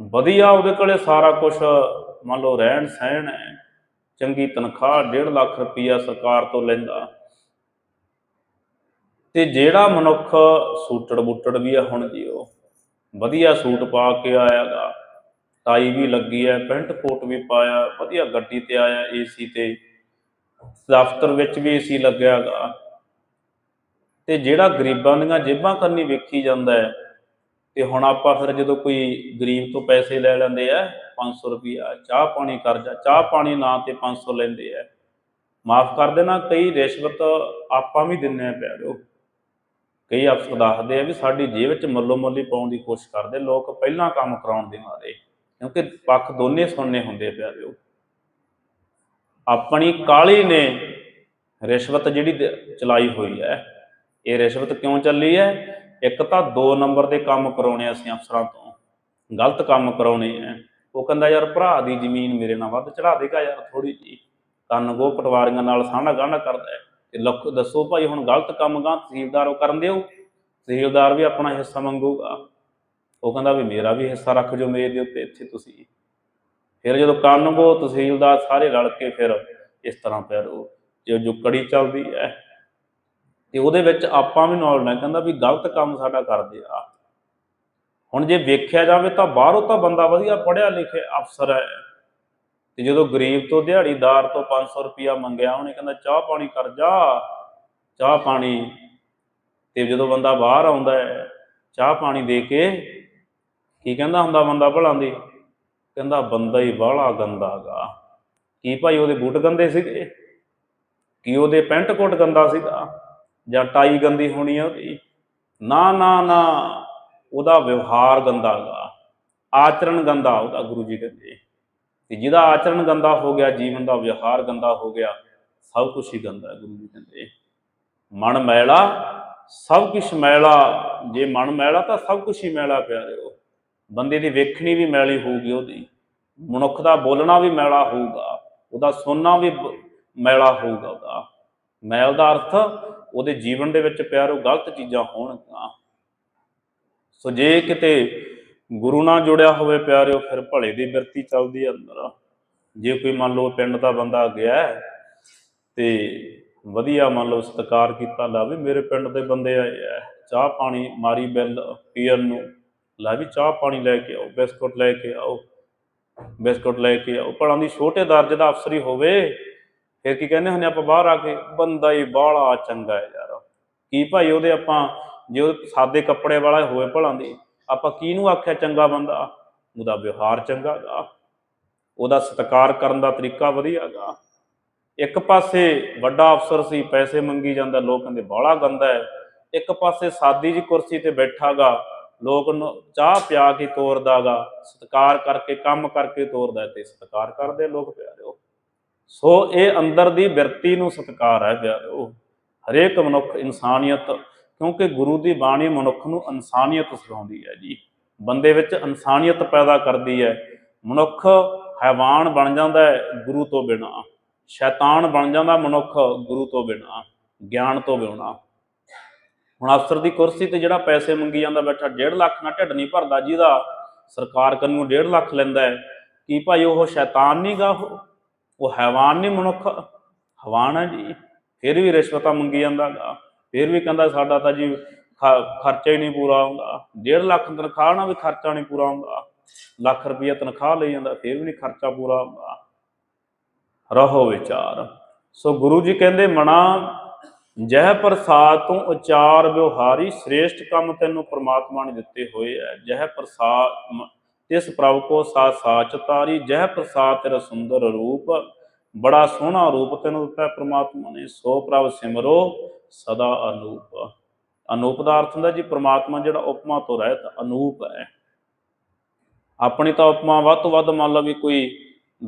ਵਧੀਆ ਉਹਦੇ ਕੋਲੇ ਸਾਰਾ ਕੁਝ ਮੰਨ ਲਓ ਰਹਿਣ ਸਹਿਣ ਹੈ। ਚੰਗੀ ਤਨਖਾਹ 1.5 ਲੱਖ ਰੁਪਈਆ ਸਰਕਾਰ ਤੋਂ ਲੈਂਦਾ। ਤੇ ਜਿਹੜਾ ਮਨੁੱਖ ਸੂਟੜ ਬੁੱਟੜ ਵੀ ਆ ਹੁਣ ਜੀ ਉਹ ਵਧੀਆ ਸੂਟ ਪਾ ਕੇ ਆਇਆਗਾ। ਟਾਈ ਵੀ ਲੱਗੀ ਹੈ, ਪੈਂਟ ਕੋਟ ਵੀ ਪਾਇਆ, ਵਧੀਆ ਗੱਡੀ ਤੇ ਆਇਆ ਏਸੀ ਤੇ। ਦਫ਼ਤਰ ਵਿੱਚ ਵੀ ਏਸੀ ਲੱਗਿਆਗਾ ਤੇ ਜਿਹੜਾ ਗਰੀਬਾਂ ਦੀਆਂ ਜੇਬਾਂ ਕਰਨੀ ਵੇਖੀ ਜਾਂਦਾ ਹੈ, ਤੇ ਹੁਣ ਆਪਾਂ ਫਿਰ ਜਦੋਂ ਕੋਈ ਗਰੀਬ ਤੋਂ ਪੈਸੇ ਲੈ ਲੈਂਦੇ ਆ 500 ਰੁਪਿਆ ਚਾਹ ਪਾਣੀ ਕਰਜ਼ਾ, ਚਾਹ ਪਾਣੀ ਨਾਂ ਤੇ 500 ਲੈਂਦੇ ਆ। ਮਾਫ ਕਰ ਦੇਣਾ, ਕਈ ਰਿਸ਼ਵਤ ਆਪਾਂ ਵੀ ਦਿੰਨੇ ਆ ਪਿਆਰੋ ਕਈ ਅਫਸਰ ਦੱਸਦੇ ਆ ਵੀ ਸਾਡੀ ਜੇਬ ਵਿੱਚ ਮੱਲੋ ਮੱਲੀ ਪਾਉਣ ਦੀ ਕੋਸ਼ਿਸ਼ ਕਰਦੇ, ਲੋਕ ਪਹਿਲਾਂ ਕੰਮ ਕਰਾਉਣ ਦੇ ਮਾਰੇ। ਕਿਉਂਕਿ ਪੱਖ ਦੋਨੇ ਸੁਣਨੇ ਹੁੰਦੇ ਆ ਪਿਆਰਿਓ ਆਪਣੀ ਕਾਲੀ ਨੇ ਰਿਸ਼ਵਤ ਜਿਹੜੀ ਚਲਾਈ ਹੋਈ ਹੈ, ਇਹ ਰਿਸ਼ਵਤ ਕਿਉਂ ਚੱਲੀ ਹੈ? ਇੱਕ ਤਾਂ 2 ਨੰਬਰ ਦੇ ਕੰਮ ਕਰਾਉਣੇ ਅਸੀਂ ਅਫਸਰਾਂ ਤੋਂ, ਗਲਤ ਕੰਮ ਕਰਾਉਣੇ ਆ। ਉਹ ਕਹਿੰਦਾ, ਯਾਰ ਭਰਾ ਦੀ ਜ਼ਮੀਨ ਮੇਰੇ ਨਾਲ ਵੱਧ ਚੜਾ ਦੇਗਾ ਯਾਰ ਥੋੜੀ ਜੀ ਕੰਨ ਗੋ ਪਟਵਾਰੀਆਂ ਨਾਲ ਸਾਹਣਾ ਗਾਣਾ ਕਰਦਾ ਹੈ। ਤੇ ਲੱਖ ਦੱਸੋ ਭਾਈ, ਹੁਣ ਗਲਤ ਕੰਮ ਗਾਂ ਤਹਿਸੀਲਦਾਰ ਉਹ ਕਰਨ ਦਿਓ? ਤਹਿਸੀਲਦਾਰ ਵੀ ਆਪਣਾ ਹਿੱਸਾ ਮੰਗੂਗਾ। ਉਹ ਕਹਿੰਦਾ ਵੀ ਮੇਰਾ ਵੀ ਹਿੱਸਾ ਰੱਖ ਜੋ ਮੇਰੇ ਦੇ ਉੱਤੇ ਇੱਥੇ ਤੁਸੀਂ। ਫਿਰ ਜਦੋਂ ਕਾਨੂੰਗੋ ਤਹਿਸੀਲਦਾਰ ਸਾਰੇ ਰਲ ਕੇ ਫਿਰ ਇਸ ਤਰ੍ਹਾਂ ਪੈਰੋ ਜੋ ਜੋ ਕੜੀ ਚੱਲਦੀ ਹੈ ਤੇ ਉਹਦੇ ਵਿੱਚ ਆਪਾਂ ਵੀ ਨਾਲ ਨਾ ਕਹਿੰਦਾ ਵੀ ਗਲਤ ਕੰਮ ਸਾਡਾ ਕਰਦੇ ਆ। ਹੁਣ ਜੇ ਵੇਖਿਆ ਜਾਵੇ ਤਾਂ ਬਾਹਰੋਂ ਤਾਂ ਬੰਦਾ ਵਧੀਆ ਪੜਿਆ ਲਿਖਿਆ ਅਫਸਰ ਹੈ ਤੇ ਜਦੋਂ ਗਰੀਬ ਤੋਂ ਦਿਹਾੜੀਦਾਰ ਤੋਂ 500 ਰੁਪਇਆ ਮੰਗਿਆ, ਉਹਨੇ ਕਹਿੰਦਾ ਚਾਹ ਪਾਣੀ ਕਰ ਜਾ, ਚਾਹ ਪਾਣੀ। ਤੇ ਜਦੋਂ ਬੰਦਾ ਬਾਹਰ ਆਉਂਦਾ ਹੈ ਚਾਹ ਪਾਣੀ ਦੇ ਕੇ ਕੀ ਕਹਿੰਦਾ ਹੁੰਦਾ ਬੰਦਾ ਭਲਾਂਦੀ ਕਹਿੰਦਾ ਬੰਦਾ ਹੀ ਬਾਹਲਾ ਗੰਦਾ ਗਾ। ਕੀ ਭਾਈ ਉਹਦੇ ਬੂਟ ਗੰਦੇ ਸੀਗੇ? ਕੀ ਉਹਦੇ ਪੈਂਟ ਕੋਟ ਗੰਦਾ ਸੀਗਾ? ਜਾਂ ਟਾਈ ਗੰਦੀ ਹੋਣੀ ਆ ਉਹਦੀ? ਨਾ ਨਾ ਨਾ, ਉਹਦਾ ਵਿਵਹਾਰ ਗੰਦਾ ਗਾ। ਆਚਰਣ ਗੰਦਾ ਉਹਦਾ ਗੁਰੂ ਜੀ ਕਹਿੰਦੇ ਤੇ। ਜਿਹਦਾ ਆਚਰਣ ਗੰਦਾ ਹੋ ਗਿਆ, ਜੀਵਨ ਦਾ ਵਿਵਹਾਰ ਗੰਦਾ ਹੋ ਗਿਆ, ਸਭ ਕੁਝ ਹੀ ਗੰਦਾ ਗੁਰੂ ਜੀ ਕਹਿੰਦੇ ਮਨ ਮੈਲਾ, ਸਭ ਕੁਝ ਮੈਲਾ। ਜੇ ਮਨ ਮੈਲਾ ਤਾਂ ਸਭ ਕੁਝ ਹੀ ਮੈਲਾ ਪਿਆਰਿਓ ਬੰਦੇ ਦੀ ਵੇਖਣੀ ਵੀ ਮੈਲੀ ਹੋਊਗੀ ਉਹਦੀ, ਮਨੁੱਖ ਦਾ ਬੋਲਣਾ ਵੀ ਮੈਲਾ ਹੋਊਗਾ, ਉਹਦਾ ਸੁਣਨਾ ਵੀ ਮੈਲਾ ਹੋਊਗਾ ਉਹਦਾ। ਮੈਲ ਦਾ ਅਰਥ ਉਹਦੇ ਜੀਵਨ ਦੇ ਵਿੱਚ ਪਿਆਰੋ ਗਲਤ ਚੀਜ਼ਾਂ ਹੋਣਗੀਆਂ। ਸੋ ਜੇ ਕਿਤੇ ਗੁਰੂ ਨਾਲ ਜੁੜਿਆ ਹੋਵੇ ਪਿਆਰਿਓ, ਫਿਰ ਭਲੇ ਦੀ ਬਿਰਤੀ ਚੱਲਦੀ ਹੈ ਅੰਦਰ। ਜੇ ਕੋਈ ਮੰਨ ਲਓ ਪਿੰਡ ਦਾ ਬੰਦਾ ਗਿਆ ਤੇ ਵਧੀਆ ਮੰਨ ਲਓ ਸਤਿਕਾਰ ਕੀਤਾ ਲਾਵੇ, ਮੇਰੇ ਪਿੰਡ ਦੇ ਬੰਦੇ ਆਏ ਆ, ਚਾਹ ਪਾਣੀ ਮਾਰੀ ਬਿੱਲ ਪੀਣ ਨੂੰ। ਲਾ ਵੀ ਚਾਹ ਪਾਣੀ ਲੈ ਕੇ ਆਓ, ਬਿਸਕੁਟ ਲੈ ਕੇ ਆਓ, ਬਿਸਕੁਟ ਲੈ ਕੇ ਆਓ। ਭਲਾਂ ਦੀ ਛੋਟੇ ਦਰਜੇ ਦਾ ਅਫਸਰ ਹੀ ਹੋਵੇ, ਫਿਰ ਕੀ ਕਹਿੰਦੇ ਹੁੰਦੇ ਆਪਾਂ, ਬਾਹਰ ਆ ਕੇ ਬੰਦਾ ਹੀ ਬਾਹਲਾ ਚੰਗਾ ਹੈ ਯਾਰ। ਕੀ ਭਾਈ ਉਹਦੇ ਆਪਾਂ, ਜੇ ਉਹ ਸਾਦੇ ਕੱਪੜੇ ਵਾਲਾ ਹੋਵੇ ਭਲਾਂ ਦੀ, ਆਪਾਂ ਕਿਹਨੂੰ ਆਖਿਆ ਚੰਗਾ ਬੰਦਾ? ਉਹਦਾ ਵਿਵਹਾਰ ਚੰਗਾ ਗਾ। ਉਹਦਾ ਸਤਿਕਾਰ ਕਰਨ ਦਾ ਤਰੀਕਾ ਵਧੀਆ ਗਾ। ਇੱਕ ਪਾਸੇ ਵੱਡਾ ਅਫਸਰ ਸੀ, ਪੈਸੇ ਮੰਗੀ ਜਾਂਦਾ, ਲੋਕ ਕਹਿੰਦੇ ਬਾਹਲਾ ਗੰਦਾ ਹੈ। ਇੱਕ ਪਾਸੇ ਸਾਦੀ ਜੀ ਕੁਰਸੀ ਤੇ ਬੈਠਾਗਾ ਲੋਕ ਨੂੰ ਚਾਹ ਪਿਆ ਕੇ ਤੋਰਦਾਗਾ ਸਤਿਕਾਰ ਕਰਕੇ, ਕੰਮ ਕਰਕੇ ਤੋਰਦਾ ਹੈ ਤੇ ਸਤਿਕਾਰ ਕਰਦੇ ਲੋਕ ਪਿਆਰਿਓ। ਸੋ ਇਹ ਅੰਦਰ ਦੀ ਬਿਰਤੀ ਨੂੰ ਸਤਿਕਾਰ ਹੈ ਪਿਆਰਿਓ। ਹਰੇਕ ਮਨੁੱਖ ਇਨਸਾਨੀਅਤ, ਕਿਉਂਕਿ ਗੁਰੂ ਦੀ ਬਾਣੀ ਮਨੁੱਖ ਨੂੰ ਇਨਸਾਨੀਅਤ ਸਿਖਾਉਂਦੀ ਹੈ ਜੀ। ਬੰਦੇ ਵਿੱਚ ਇਨਸਾਨੀਅਤ ਪੈਦਾ ਕਰਦੀ ਹੈ। ਮਨੁੱਖ ਹੈਵਾਨ ਬਣ ਜਾਂਦਾ ਹੈ ਗੁਰੂ ਤੋਂ ਬਿਨਾਂ। ਸ਼ੈਤਾਨ ਬਣ ਜਾਂਦਾ ਮਨੁੱਖ ਗੁਰੂ ਤੋਂ ਬਿਨਾਂ, ਗਿਆਨ ਤੋਂ ਬਿਨਾਂ। ਹੁਣ ਅਫਸਰ ਦੀ ਕੁਰਸੀ ਤੇ ਜਿਹੜਾ ਪੈਸੇ ਮੰਗੀ ਜਾਂਦਾ ਬੈਠਾ 1.5 ਲੱਖ ਨਾਲ ਢਿੱਡ ਨਹੀਂ ਭਰਦਾ ਜਿਹਦਾ ਸਰਕਾਰ ਕੰਨੂ 1.5 ਲੱਖ ਲੈਂਦਾ ਹੈ। ਕੀ ਭਾਈ ਉਹ ਸ਼ੈਤਾਨ ਨਹੀਂ ਗਾ ਉਹ? ਹੈਵਾਨ ਨਹੀਂ ਮਨੁੱਖ। ਹਵਾਨ ਹੈ ਜੀ। ਫਿਰ ਵੀ ਰਿਸ਼ਵਤਾਂ ਮੰਗੀ ਜਾਂਦਾ ਗਾ। ਫਿਰ ਵੀ ਕਹਿੰਦਾ ਸਾਡਾ ਤਾਂ ਜੀ ਖ- ਖਰਚਾ ਹੀ ਨਹੀਂ ਪੂਰਾ ਹੁੰਦਾ। 1.5 ਲੱਖ ਤਨਖਾਹ ਨਾਲ ਵੀ ਖਰਚਾ ਨਹੀਂ ਪੂਰਾ ਹੁੰਦਾ। ਲੱਖ ਰੁਪਈਆ ਤਨਖਾਹ ਲਈ ਜਾਂਦਾ, ਫਿਰ ਵੀ ਨਹੀਂ ਖਰਚਾ ਪੂਰਾ ਹੁੰਦਾ। ਰਹੋ ਵਿਚਾਰ। ਸੋ ਗੁਰੂ ਜੀ ਕਹਿੰਦੇ ਮਨਾ ਜੈ ਪ੍ਰਸਾਦ ਤੋਂ ਉਚਾਰ ਵਿਵਹਾਰੀ ਸ੍ਰੇਸ਼ਟ ਕੰਮ ਤੈਨੂੰ ਪ੍ਰਮਾਤਮਾ ਨੇ ਦਿੱਤੇ ਹੋਏ ਹੈ ਜੈ ਪ੍ਰਸਾਦ ਮ- ਤਿਸ ਪ੍ਰਭ ਕੋ ਸਾ ਸਾਚ ਤਾਰੀ। ਜਹ ਪ੍ਰਸਾਦ ਤੇਰਾ ਸੁੰਦਰ ਰੂਪ, ਬੜਾ ਸੋਹਣਾ ਰੂਪ ਤੈਨੂੰ ਦਿੱਤਾ ਪ੍ਰਮਾਤਮਾ ਨੇ। ਸੋ ਪ੍ਰਭ ਸਿਮਰੋ, ਸਦਾ ਅਨੂਪ। ਅਨੂਪ ਦਾ ਅਰਥ ਹੁੰਦਾ ਜੀ ਪ੍ਰਮਾਤਮਾ ਜਿਹੜਾ ਉਪਮਾ ਤੋਂ ਰਹਿਤ, ਅਨੂਪ ਹੈ ਆਪਣੀ ਤਾਂ ਉਪਮਾ ਵੱਧ ਤੋਂ ਵੱਧ ਮੰਨ ਲਓ ਵੀ ਕੋਈ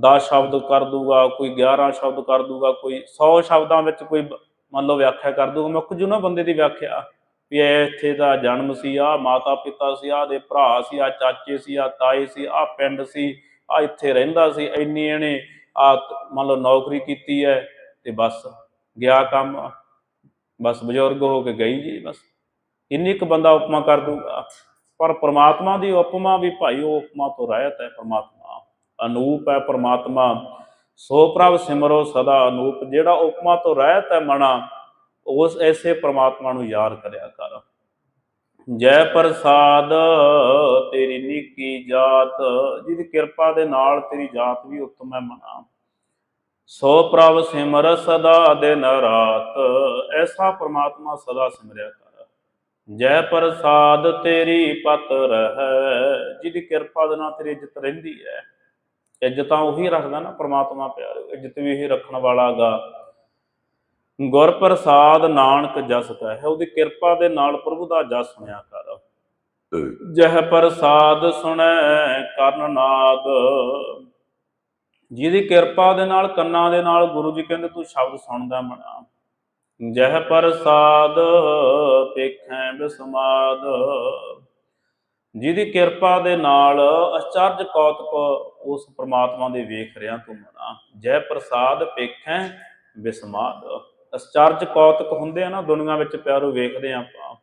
10 ਸ਼ਬਦ ਕਰ ਦੂਗਾ, ਕੋਈ 11 ਸ਼ਬਦ ਕਰ ਦੂਗਾ, ਕੋਈ 100 ਸ਼ਬਦਾਂ ਵਿੱਚ ਕੋਈ ਮੰਨ ਲਓ ਵਿਆਖਿਆ ਕਰ ਦੂਗਾ ਮੁੱਕ ਜੂ ਨਾ ਬੰਦੇ ਦੀ ਵਿਆਖਿਆ। ਵੀ ਇਹ ਇੱਥੇ ਦਾ ਜਨਮ ਸੀ ਆ ਮਾਤਾ ਪਿਤਾ ਸੀ ਆ ਦੇ ਭਰਾ ਸੀ ਆ ਚਾਚੇ ਸੀ ਆ ਤਾਏ ਸੀ ਆ ਪਿੰਡ ਸੀ ਆ ਇੱਥੇ ਰਹਿੰਦਾ ਸੀ, ਇੰਨੀ ਇਹਨੇ ਆ ਮੰਨ ਲਓ ਨੌਕਰੀ ਕੀਤੀ ਹੈ ਤੇ ਬਸ, ਗਿਆ ਕੰਮ, ਬਸ ਬਜ਼ੁਰਗ ਹੋ ਕੇ ਗਈ ਜੀ, ਬਸ। ਇੰਨੀ ਕੁ ਬੰਦਾ ਉਪਮਾ ਕਰ ਦੂਗਾ ਪਰ ਪ੍ਰਮਾਤਮਾ ਦੀ ਉਪਮਾ ਵੀ ਭਾਈ, ਉਹ ਉਪਮਾ ਤੋਂ ਰਹਿਤ ਹੈ ਪ੍ਰਮਾਤਮਾ। ਅਨੂਪ ਹੈ ਪ੍ਰਮਾਤਮਾ। ਸੋ ਪ੍ਰਭ ਸਿਮਰੋ ਸਦਾ ਅਨੂਪ, ਜਿਹੜਾ ਉਪਮਾ ਤੋਂ ਰਹਿਤ ਹੈ ਮਣਾ ਉਸ ਐਸੇ ਪ੍ਰਮਾਤਮਾ ਨੂੰ ਯਾਦ ਕਰਿਆ ਕਰ। ਜੈ ਪ੍ਰਸਾਦ, ਤੇਰੀ ਨਿੱਕੀ ਜਾਤ, ਜਿਹਦੀ ਕਿਰਪਾ ਦੇ ਨਾਲ ਤੇਰੀ ਜਾਤ ਵੀ ਉਤਮ ਹੈ ਮਨਾ। ਸੋ ਪ੍ਰਭ ਸਿਮਰ ਸਦਾ ਦਿਨ ਰਾਤ ਐਸਾ ਪ੍ਰਮਾਤਮਾ ਸਦਾ ਸਿਮਰਿਆ ਕਰ। ਜੈ ਪ੍ਰਸਾਦ, ਤੇਰੀ ਪਤ ਰਹਿ, ਜਿਹਦੀ ਕਿਰਪਾ ਦੇ ਨਾਲ ਤੇਰੀ ਇੱਜ਼ਤ ਰਹਿੰਦੀ ਹੈ। ਇੱਜ਼ਤਾਂ ਉਹੀ ਰੱਖਦਾ ਨਾ ਪ੍ਰਮਾਤਮਾ ਪਿਆਰੇ ਇੱਜ਼ਤ ਵੀ ਇਹੀ ਰੱਖਣ ਵਾਲਾ ਗਾ। ਗੁਰ ਪ੍ਰਸਾਦ ਨਾਨਕ ਜਸ ਕਹੈ ਉਹਦੀ ਕਿਰਪਾ ਦੇ ਨਾਲ ਪ੍ਰਭੂ ਦਾ ਜਸ ਸੁਣਿਆ ਕਰ। ਜਹ ਪ੍ਰਸਾਦ ਸੁਣੈ ਕਰਨ ਨਾਦ। ਜਿਹਦੀ ਕਿਰਪਾ ਦੇ ਨਾਲ ਕੰਨਾਂ ਦੇ ਨਾਲ ਗੁਰੂ ਜੀ ਕਹਿੰਦੇ ਤੂੰ ਸ਼ਬਦ ਸੁਣਦਾ ਮਨਾ ਜਹ ਪ੍ਰਸਾਦ ਪੇਖੈ ਬਿਸਮਾਦ। ਜਿਹਦੀ ਕਿਰਪਾ ਦੇ ਨਾਲ ਅਚਰਜ ਕੌਤਕ ਉਸ ਪ੍ਰਮਾਤਮਾ ਦੇ ਵੇਖ ਰਿਆ ਤੂੰ ਮਨਾ। ਜੈ ਪ੍ਰਸਾਦ ਪੇਖੈ ਬਿਸਮਾਦ। ਅਚਰਜ ਕੌਤਕ ਹੁੰਦੇ ਆ ਨਾ, ਦੁਨੀਆ ਵਿੱਚ ਪਿਆਰੋ ਵੇਖਦੇ ਆ ਆਪਾਂ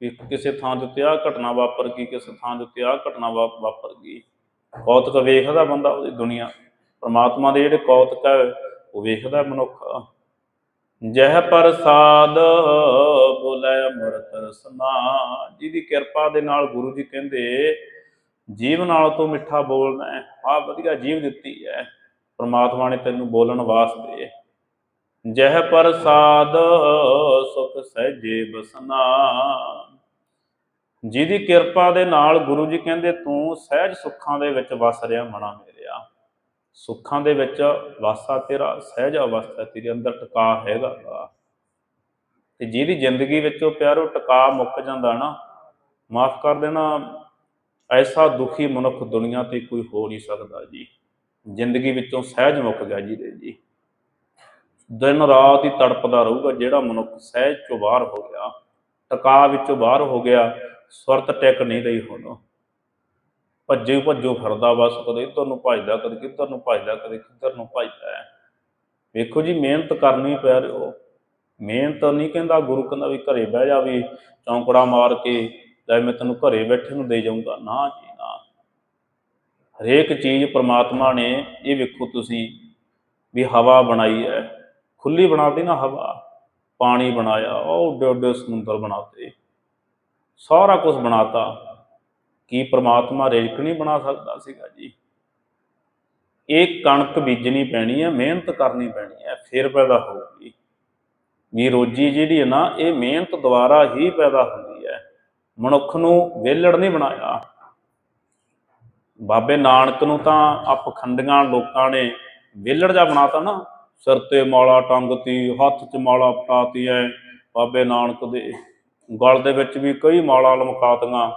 ਕਿ ਕਿਸੇ ਥਾਂ ਦੇ ਉੱਤੇ ਆ ਘਟਨਾ ਵਾਪਰ ਗਈ, ਕਿਸੇ ਥਾਂ ਦੇ ਉੱਤੇ ਆ ਘਟਨਾ ਵਾ- ਵਾਪਰ ਗਈ। ਕੌਤਕ ਵੇਖਦਾ ਬੰਦਾ ਉਹਦੀ ਦੁਨੀਆ। ਪ੍ਰਮਾਤਮਾ ਦੇ ਜਿਹੜੇ ਕੌਤਕ ਹੈ ਉਹ ਵੇਖਦਾ ਮਨੁੱਖ। ਜਹ ਪ੍ਰਸਾਦ ਬੋਲੇ ਅੰਮ੍ਰਿਤ ਰਸਨਾ। ਜਿਹਦੀ ਕਿਰਪਾ ਦੇ ਨਾਲ ਗੁਰੂ ਜੀ ਕਹਿੰਦੇ, ਜੀਵ ਨਾਲ ਤੋਂ ਮਿੱਠਾ ਬੋਲਣਾ ਹੈ। ਆ ਵਧੀਆ ਜੀਵ ਦਿੱਤੀ ਹੈ। ਪਰਮਾਤਮਾ ਨੇ ਤੈਨੂੰ ਬੋਲਣ ਵਾਸਤੇ। ਜਹ ਪ੍ਰਸਾਦ ਸੁਖ ਸਹਿਜੇ ਬਸਨਾ। ਜਿਹਦੀ ਕਿਰਪਾ ਦੇ ਨਾਲ ਗੁਰੂ ਜੀ ਕਹਿੰਦੇ, ਤੂੰ ਸਹਿਜ ਸੁੱਖਾਂ ਦੇ ਵਿੱਚ ਵਸ ਰਿਹਾ ਮਣਾ ਮੇਰਿਆ ਸੁੱਖਾਂ ਦੇ ਵਿੱਚ ਵਾਸਾ ਤੇਰਾ, ਸਹਿਜ ਅਵਸਥਾ ਤੇਰੇ ਅੰਦਰ ਟਿਕਾ ਹੈਗਾ। ਤੇ ਜਿਹਦੀ ਜ਼ਿੰਦਗੀ ਵਿੱਚੋਂ ਪਿਆਰੋ ਟਿਕਾ ਮੁੱਕ ਜਾਂਦਾ ਨਾ, ਮਾਫ ਕਰ ਦੇਣਾ, ਐਸਾ ਦੁਖੀ ਮਨੁੱਖ ਦੁਨੀਆ ਤੇ ਕੋਈ ਹੋ ਨਹੀਂ ਸਕਦਾ ਜੀ। ਜ਼ਿੰਦਗੀ ਵਿੱਚੋਂ ਸਹਿਜ ਮੁੱਕ ਗਿਆ ਜੀ ਦੇ ਜੀ। ਦਿਨ ਰਾਤ ਹੀ ਤੜਪਦਾ ਰਹੂਗਾ ਜਿਹੜਾ ਮਨੁੱਖ ਸਹਿਜ ਚੋਂ ਬਾਹਰ ਹੋ ਗਿਆ, ਟਿਕਾ ਵਿੱਚੋਂ ਬਾਹਰ ਹੋ ਗਿਆ ਸੁਰਤ ਟਿਕ ਨਹੀਂ ਰਹੀ ਹੁਣ। ਭੱਜੇ ਭੱਜੋ ਫਿਰਦਾ ਬਸ ਕਦੇ ਇੱਧਰ ਨੂੰ ਭੱਜਦਾ, ਕਦੇ ਕਿੱਧਰ ਨੂੰ ਭੱਜਦਾ, ਕਦੇ ਕਿੱਧਰ ਨੂੰ ਭੱਜਦਾ ਹੈ। ਵੇਖੋ ਜੀ, ਮਿਹਨਤ ਕਰਨੀ ਪੈ ਰਿਓ ਮਿਹਨਤ ਨਹੀਂ ਕਹਿੰਦਾ ਗੁਰੂ ਕਹਿੰਦਾ ਵੀ ਘਰੇ ਬਹਿ ਜਾ ਵੀ ਚੌਂਕੜਾ ਮਾਰ ਕੇ ਲੈ ਮੈਂ ਤੈਨੂੰ ਘਰੇ ਬੈਠੇ ਨੂੰ ਦੇ ਜਾਊਂਗਾ। ਨਾ ਜੀ, ਨਾ। ਹਰੇਕ ਚੀਜ਼ ਪ੍ਰਮਾਤਮਾ ਨੇ ਇਹ ਵੇਖੋ ਤੁਸੀਂ ਵੀ ਹਵਾ ਬਣਾਈ ਹੈ। ਖੁੱਲੀ ਬਣਾਤੀ ਨਾ ਹਵਾ, ਪਾਣੀ ਬਣਾਇਆ, ਉਹ ਉੱਡੇ ਉੱਡੇ ਸਮੁੰਦਰ ਬਣਾਤੇ। ਸਾਰਾ ਕੁਝ ਬਣਾਤਾ। ਕੀ ਪ੍ਰਮਾਤਮਾ ਰੇਜਕ ਨਹੀਂ ਬਣਾ ਸਕਦਾ ਸੀਗਾ ਜੀ? ਇਹ ਕਣਕ ਬੀਜਣੀ ਪੈਣੀ ਹੈ, ਮਿਹਨਤ ਕਰਨੀ ਪੈਣੀ ਹੈ, ਫਿਰ ਪੈਦਾ ਹੋਊਗੀ। ਵੀ ਰੋਜੀ ਜਿਹੜੀ ਹੈ ਨਾ, ਇਹ ਮਿਹਨਤ ਦੁਆਰਾ ਹੀ ਪੈਦਾ ਹੁੰਦੀ ਹੈ। ਮਨੁੱਖ ਨੂੰ ਵਿਹਲੜ ਨਹੀਂ ਬਣਾਇਆ। ਬਾਬੇ ਨਾਨਕ ਨੂੰ ਤਾਂ ਆ ਲੋਕਾਂ ਨੇ ਵਿਹਲੜ ਜਾ ਬਣਾਤਾ ਨਾ। ਸਿਰ ਤੇ ਮਾਲਾ ਟੰਗਤੀ, ਹੱਥ 'ਚ ਮਾਲਾ ਫੜਾਤੀ ਐ। ਬਾਬੇ ਨਾਨਕ ਦੇ ਗਲ ਦੇ ਵਿੱਚ ਵੀ ਕਈ ਮਾਲਾ ਲਮਕਾਤੀਆਂ।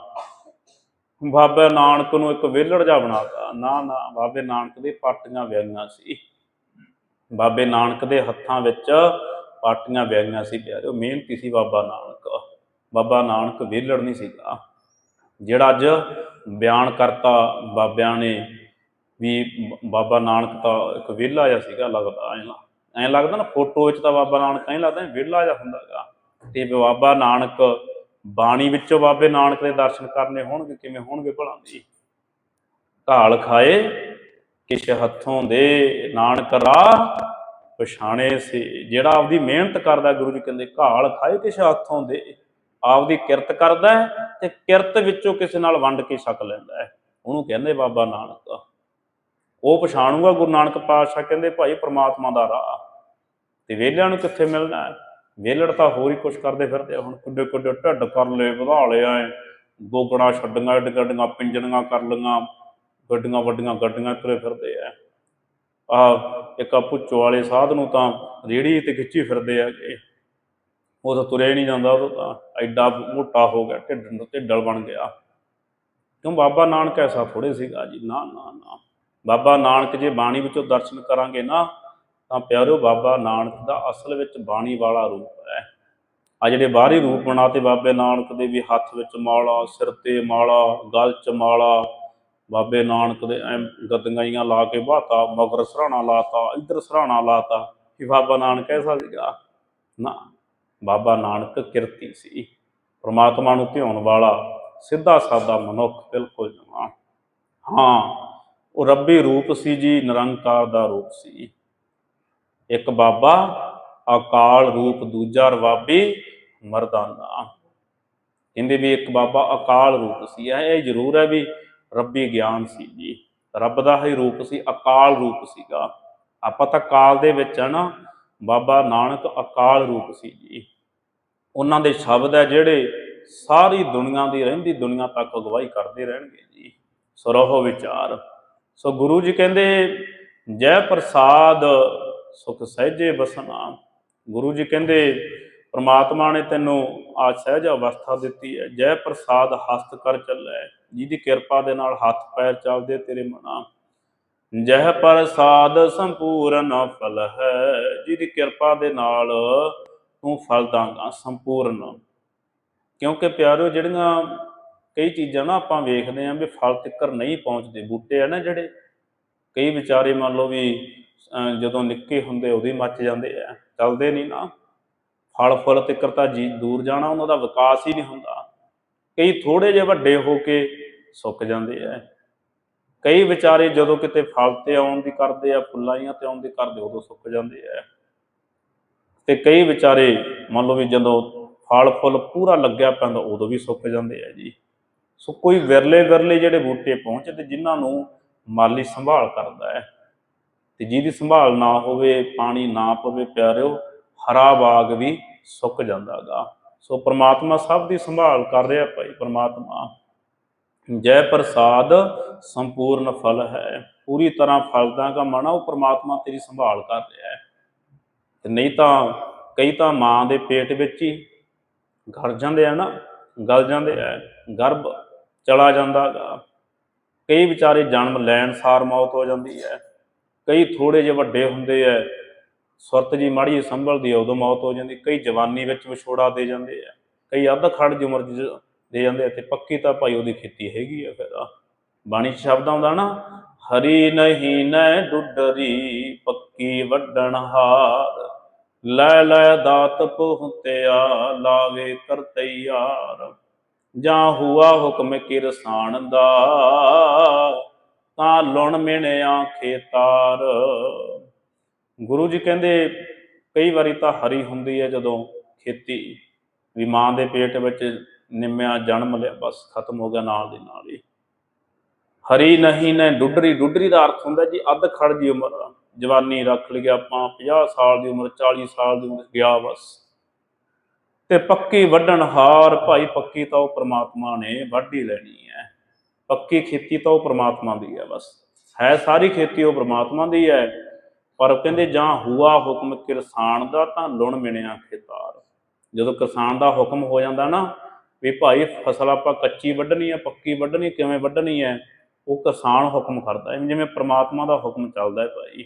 ਬਾਬਾ ਨਾਨਕ ਨੂੰ ਇੱਕ ਵਿਹਲੜ ਜਾ ਬਣਾਤਾ ਨਾ ਨਾ, ਬਾਬੇ ਨਾਨਕ ਦੇ ਪਾਟੀਆਂ ਵਿਆਹੀਆਂ ਸੀ। ਬਾਬੇ ਨਾਨਕ ਦੇ ਹੱਥਾਂ ਵਿੱਚ ਪਾਟੀਆਂ ਵਿਆਹੀਆਂ ਸੀ, ਪਿਆਰਿਓ, ਮਿਹਨਤੀ ਸੀ ਬਾਬਾ ਨਾਨਕ। ਬਾਬਾ ਨਾਨਕ ਵਿਹਲੜ ਨਹੀਂ ਸੀਗਾ। ਜਿਹੜਾ ਅੱਜ ਬਿਆਨ ਕਰਤਾ ਬਾਬਿਆਂ ਨੇ ਵੀ ਬ- ਬਾਬਾ ਨਾਨਕ ਤਾਂ ਇੱਕ ਵਿਹਲਾ ਜਿਹਾ ਸੀਗਾ ਲੱਗਦਾ, ਐਂ ਐਂ ਲੱਗਦਾ ਨਾ, ਫੋਟੋ ਵਿੱਚ ਤਾਂ ਬਾਬਾ ਨਾਨਕ ਐਂ ਲੱਗਦਾ, ਵਿਹਲਾ ਜਿਹਾ ਹੁੰਦਾਗਾ ਤੇ ਬਾਬਾ ਨਾਨਕ ਬਾਣੀ ਵਿੱਚੋਂ ਬਾਬੇ ਨਾਨਕ ਦੇ ਦਰਸ਼ਨ ਕਰਨੇ ਹੋਣਗੇ, ਕਿਵੇਂ ਹੋਣਗੇ ਭਲਾ ਜੀ ਘਾਲ ਖਾਏ, ਕਿਛ ਹੱਥੋਂ ਦੇ, ਨਾਨਕ ਰਾਹ ਪਛਾਣੇ ਸੀ। ਜਿਹੜਾ ਆਪਦੀ ਮਿਹਨਤ ਕਰਦਾ, ਗੁਰੂ ਜੀ ਕਹਿੰਦੇ, ਘਾਲ ਖਾਏ, ਕਿਛ ਹੱਥੋਂ ਦੇ। ਆਪਦੀ ਕਿਰਤ ਕਰਦਾ ਤੇ ਕਿਰਤ ਵਿੱਚੋਂ ਕਿਸੇ ਨਾਲ ਵੰਡ ਕੇ ਛਕ ਲੈਂਦਾ ਹੈ। ਉਹਨੂੰ ਕਹਿੰਦੇ ਬਾਬਾ ਨਾਨਕ। ਉਹ ਪਛਾਣੂਗਾ, ਗੁਰੂ ਨਾਨਕ ਪਾਤਸ਼ਾਹ ਕਹਿੰਦੇ, ਭਾਈ, ਪ੍ਰਮਾਤਮਾ ਦਾ ਰਾਹ। ਤੇ ਵਿਹਲਿਆਂ ਨੂੰ ਕਿੱਥੇ ਮਿਲਣਾ ਹੈ? ਵਿਹਲੜ ਤਾਂ ਹੋਰ ਹੀ ਕੁਛ ਕਰਦੇ ਫਿਰਦੇ ਆ। ਹੁਣ ਕੁੱਡੇ ਕੁੱਡੇ ਢੱਡ ਕਰ ਲਏ, ਵਧਾ ਲਿਆ ਐ ਗੋਗਣਾ ਛੱਡੀਆਂ ਏਡ ਗੱਡੀਆਂ ਪਿੰਜਣੀਆਂ ਕਰ ਲਈਆਂ। ਗੱਡੀਆਂ ਵੱਡੀਆਂ ਗੱਡੀਆਂ ਤੁਰੇ ਫਿਰਦੇ ਆ। ਆ ਇੱਕ ਆ ਪੁੱਚੋ ਵਾਲੇ ਸਾਧ ਨੂੰ ਤਾਂ ਰੇੜੀ ਤੇ ਖਿੱਚੀ ਫਿਰਦੇ ਆਗੇ ਉਹ ਤਾਂ ਤੁਰਿਆ ਹੀ ਨਹੀਂ ਜਾਂਦਾ, ਉਹ ਤਾਂ ਐਡਾ ਮੋਟਾ ਹੋ ਗਿਆ, ਢਿੱਡ ਨੂੰ ਢਿੱਡਲ ਬਣ ਗਿਆ। ਕਿਉਂ ਬਾਬਾ ਨਾਨਕ ਐਸਾ ਥੋੜੇ ਸੀਗਾ ਜੀ? ਨਾ ਨਾ ਨਾ। ਬਾਬਾ ਨਾਨਕ ਜੇ ਬਾਣੀ ਵਿੱਚੋਂ ਦਰਸ਼ਨ ਕਰਾਂਗੇ ਨਾ ਤਾਂ ਪਿਆਰਿਓ ਬਾਬਾ ਨਾਨਕ ਦਾ ਅਸਲ ਵਿੱਚ ਬਾਣੀ ਵਾਲਾ ਰੂਪ ਹੈ। ਆ ਜਿਹੜੇ ਬਾਹਰੀ ਰੂਪ ਬਣਾਤੇ ਬਾਬੇ ਨਾਨਕ ਦੇ ਵੀ ਹੱਥ ਵਿੱਚ ਮਾਲਾ, ਸਿਰ ਤੇ ਮਾਲਾ, ਗਲ 'ਚ ਮਾਲਾ, ਬਾਬੇ ਨਾਨਕ ਦੇ ਐ ਗਦਗਾਈਆਂ ਲਾ ਕੇ ਬਾਤਾ ਮਗਰ ਸਰਾਣਾ ਲਾਤਾ, ਇੱਧਰ ਸਰਾਣਾ ਲਾਤਾ ਵੀ ਬਾਬਾ ਨਾਨਕ ਐਸਾ ਸੀਗਾ? ਨਾ, ਬਾਬਾ ਨਾਨਕ ਕਿਰਤੀ ਸੀ। ਪ੍ਰਮਾਤਮਾ ਨੂੰ ਧਿਆਉਣ ਵਾਲਾ ਸਿੱਧਾ ਸਾਦਾ ਮਨੁੱਖ ਬਿਲਕੁਲ ਜਮਾ ਹਾਂ, ਉਹ ਰੱਬੀ ਰੂਪ ਸੀ ਜੀ, ਨਿਰੰਕਾਰ ਦਾ ਰੂਪ ਸੀ। ਇੱਕ ਬਾਬਾ, ਅਕਾਲ ਰੂਪ, ਦੂਜਾ ਰਵਾਬੀ ਮਰਦਾਨਾ। ਕਹਿੰਦੇ ਵੀ ਇੱਕ ਬਾਬਾ ਅਕਾਲ ਰੂਪ ਸੀ। ਇਹ ਜ਼ਰੂਰ ਹੈ ਵੀ ਰੱਬੀ ਗਿਆਨ ਸੀ ਜੀ। ਰੱਬ ਦਾ ਹੀ ਰੂਪ ਸੀ, ਅਕਾਲ ਰੂਪ ਸੀਗਾ। ਆਪਾਂ ਤਾਂ ਕਾਲ ਦੇ ਵਿੱਚ ਹੈ ਨਾ ਬਾਬਾ ਨਾਨਕ ਅਕਾਲ ਰੂਪ ਸੀ ਜੀ। ਉਹਨਾਂ ਦੇ ਸ਼ਬਦ ਹੈ ਜਿਹੜੇ ਸਾਰੀ ਦੁਨੀਆ ਦੀ ਰਹਿੰਦੀ ਦੁਨੀਆ ਤੱਕ ਅਗਵਾਈ ਕਰਦੇ ਰਹਿਣਗੇ ਜੀ। ਸੋ ਵਿਚਾਰ। ਸੋ ਗੁਰੂ ਜੀ ਕਹਿੰਦੇ, ਜੈ ਪ੍ਰਸਾਦ ਸੁਖ ਸਹਿਜੇ ਬਸਨਾ ਗੁਰੂ ਜੀ ਕਹਿੰਦੇ, ਪ੍ਰਮਾਤਮਾ ਨੇ ਤੈਨੂੰ ਆ ਸਹਿਜ ਅਵਸਥਾ ਦਿੱਤੀ ਹੈ। ਜੈ ਪ੍ਰਸਾਦ ਹਸਤ ਕਰ ਚੱਲੈ। ਜਿਹਦੀ ਕਿਰਪਾ ਦੇ ਨਾਲ ਹੱਥ ਪੈਰ ਚੱਲਦੇ ਤੇਰੇ ਮਨਾ। ਜਹ ਪ੍ਰਸਾਦ ਸੰਪੂਰਨ ਫਲ ਹੈ। ਜਿਹਦੀ ਕਿਰਪਾ ਦੇ ਨਾਲ ਤੂੰ ਫਲ ਦਾਂਗਾ ਸੰਪੂਰਨ। ਕਿਉਂਕਿ ਪਿਆਰਿਓ, ਜਿਹੜੀਆਂ ਕਈ ਚੀਜ਼ਾਂ ਨਾ ਆਪਾਂ ਵੇਖਦੇ ਆਂ ਵੀ ਫਲ ਤਿੱਕਰ ਨਹੀਂ ਪਹੁੰਚਦੇ। ਬੂਟੇ ਆ ਨਾ ਜਿਹੜੇ, ਕਈ ਵਿਚਾਰੇ ਮੰਨ ਲਓ ਵੀ ਜਦੋਂ ਨਿੱਕੇ ਹੁੰਦੇ ਉਦੋਂ ਹੀ ਮੱਚ ਜਾਂਦੇ ਆ। ਚੱਲਦੇ ਨਹੀਂ ਨਾ। ਫਲ ਫੁੱਲ ਤਿੱਕਰ ਤਾਂ ਜੀ ਦੂਰ ਜਾਣਾ, ਉਹਨਾਂ ਦਾ ਵਿਕਾਸ ਹੀ ਨਹੀਂ ਹੁੰਦਾ। ਕਈ ਥੋੜੇ ਜਿਹੇ ਵੱਡੇ ਹੋ ਕੇ ਸੁੱਕ ਜਾਂਦੇ ਆ। ਕਈ ਵਿਚਾਰੇ ਜਦੋਂ ਕਿਤੇ ਫਲ ਤੇ ਆਉਣ ਦੀ ਕਰਦੇ ਆ ਫੁੱਲਾਈਆਂ ਤੇ ਆਉਣ ਦੀ ਕਰਦੇ, ਉਦੋਂ ਸੁੱਕ ਜਾਂਦੇ ਆ। ਤੇ ਕਈ ਵਿਚਾਰੇ ਮੰਨ ਲਓ ਵੀ ਜਦੋਂ ਫਲ ਫੁੱਲ ਪੂਰਾ ਲੱਗਿਆ ਪੈਂਦਾ, ਉਦੋਂ ਵੀ ਸੁੱਕ ਜਾਂਦੇ ਆ ਜੀ। ਸੋ ਕੋਈ ਵਿਰਲੇ ਵਿਰਲੇ ਜਿਹੜੇ ਬੂਟੇ ਪਹੁੰਚਦੇ, ਜਿਨ੍ਹਾਂ ਨੂੰ ਮਾਲੀ ਸੰਭਾਲ ਕਰਦਾ ਹੈ। ਤੇ ਜਿਹਦੀ ਸੰਭਾਲ ਨਾ ਹੋਵੇ, ਪਾਣੀ ਨਾ ਪਵੇ ਪਿਆਰਿਓ, ਹਰਾ ਬਾਗ ਵੀ ਸੁੱਕ ਜਾਂਦਾਗਾ। ਸੋ ਪ੍ਰਮਾਤਮਾ ਸਭ ਦੀ ਸੰਭਾਲ ਕਰ ਰਿਹਾ ਭਾਈ ਪ੍ਰਮਾਤਮਾ। ਜੈ ਪ੍ਰਸਾਦ ਸੰਪੂਰਨ ਫਲ ਹੈ। ਪੂਰੀ ਤਰ੍ਹਾਂ ਫਲਦਾ ਦਾ ਮਨਾ ਉਹ ਪ੍ਰਮਾਤਮਾ ਤੇਰੀ ਸੰਭਾਲ ਕਰ ਰਿਹਾ ਹੈ। ਤੇ ਨਹੀਂ ਤਾਂ ਕਈ ਤਾਂ ਮਾਂ ਦੇ ਪੇਟ ਵਿੱਚ ਹੀ ਗਲ ਜਾਂਦੇ ਆ ਨਾ, ਗਲ ਜਾਂਦੇ ਆ, ਗਰਭ ਚਲਾ ਜਾਂਦਾਗਾ। ਕਈ ਵਿਚਾਰੇ ਜਨਮ ਲੈਣ ਸਾਰ ਮੌਤ ਹੋ ਜਾਂਦੀ ਹੈ। ਕਈ ਥੋੜੇ ਜਿਹੇ ਵੱਡੇ ਹੁੰਦੇ ਐ ਸੁਰਤ ਜੀ ਮਾੜੀ ਸੰਭਲਦੀ ਹੈ ਉਦੋਂ ਮੌਤ ਹੋ ਜਾਂਦੀ, ਕਈ ਜਵਾਨੀ ਵਿੱਚ ਵਿਛੋੜਾ ਦੇ ਜਾਂਦੇ ਆ, ਕਈ ਅੱਧ ਖੜ ਦੀ ਉਮਰ ਦੇ ਜਾਂਦੇ ਤੇ ਪੱਕੀ ਤਾਂ ਭਾਈ ਉਹਦੀ ਖੇਤੀ ਹੈਗੀ ਆ ਫਿਰ ਆ। ਬਾਣੀ 'ਚ ਸ਼ਬਦ ਆਉਂਦਾ ਨਾ, ਹਰੀ ਨਹੀਂ ਨੈ ਡੁੱਡਰੀ, ਪੱਕੀ ਵੱਡਣ ਹਾਰ, ਲੈ ਲੈ ਦਾਤ ਪਹੁੰਤਿਆ ਲਾਵੇ ਕਰਤਈਆਰ ਜਾਂ ਹੁਆ ਹੁਕਮ ਕਿਰਸਾਨ ਦਾ ਤਾਂ ਲੁਣ ਮਿਣਿਆ ਖੇਤਾਰ। ਗੁਰੂ ਜੀ ਕਹਿੰਦੇ, ਕਈ ਵਾਰੀ ਤਾਂ ਹਰੀ ਹੁੰਦੀ ਹੈ ਜਦੋਂ ਖੇਤੀ ਵੀ ਮਾਂ ਦੇ ਪੇਟ ਵਿੱਚ ਨਿੰਮਿਆ ਜਨਮ ਲਿਆ, ਬਸ ਖਤਮ ਹੋ ਗਿਆ ਨਾਲ ਦੀ ਨਾਲ ਹੀ। ਹਰੀ ਨਹੀਂ ਨੇ ਡੁੱਡਰੀ ਡੁੱਡਰੀ ਦਾ ਅਰਥ ਹੁੰਦਾ ਜੀ ਅੱਧ ਖੜ ਦੀ ਉਮਰ ਜਵਾਨੀ ਰੱਖ ਲਿਆ ਆਪਾਂ 50 ਸਾਲ ਦੀ ਉਮਰ 40 ਸਾਲ ਦੀ ਉਮਰ ਗਿਆ ਬਸ। ਤੇ ਪੱਕੀ ਵੱਢਣ ਹਾਰ, ਭਾਈ ਪੱਕੀ ਤਾਂ ਉਹ ਪ੍ਰਮਾਤਮਾ ਨੇ ਵੱਢ ਹੀ ਲੈਣੀ ਹੈ। ਪੱਕੀ ਖੇਤੀ ਤਾਂ ਉਹ ਪ੍ਰਮਾਤਮਾ ਦੀ ਹੈ ਬਸ। ਹੈ ਸਾਰੀ ਖੇਤੀ ਉਹ ਪ੍ਰਮਾਤਮਾ ਦੀ ਹੈ, ਪਰ ਕਹਿੰਦੇ ਜਾਂ ਹੁਆ ਹੁਕਮ ਕਿਰਸਾਨ ਦਾ ਤਾਂ ਲੁਣ ਮਿਣਿਆ ਖੇਤਾਰ। ਜਦੋਂ ਕਿਸਾਨ ਦਾ ਹੁਕਮ ਹੋ ਜਾਂਦਾ ਨਾ, ਵੀ ਭਾਈ ਫਸਲ ਆਪਾਂ ਕੱਚੀ ਵੱਢਣੀ ਹੈ ਪੱਕੀ ਵੱਢਣੀ, ਕਿਵੇਂ ਵੱਢਣੀ ਹੈ, ਉਹ ਕਿਸਾਨ ਹੁਕਮ ਕਰਦਾ ਹੈ। ਜਿਵੇਂ ਪ੍ਰਮਾਤਮਾ ਦਾ ਹੁਕਮ ਚੱਲਦਾ ਹੈ ਭਾਈ।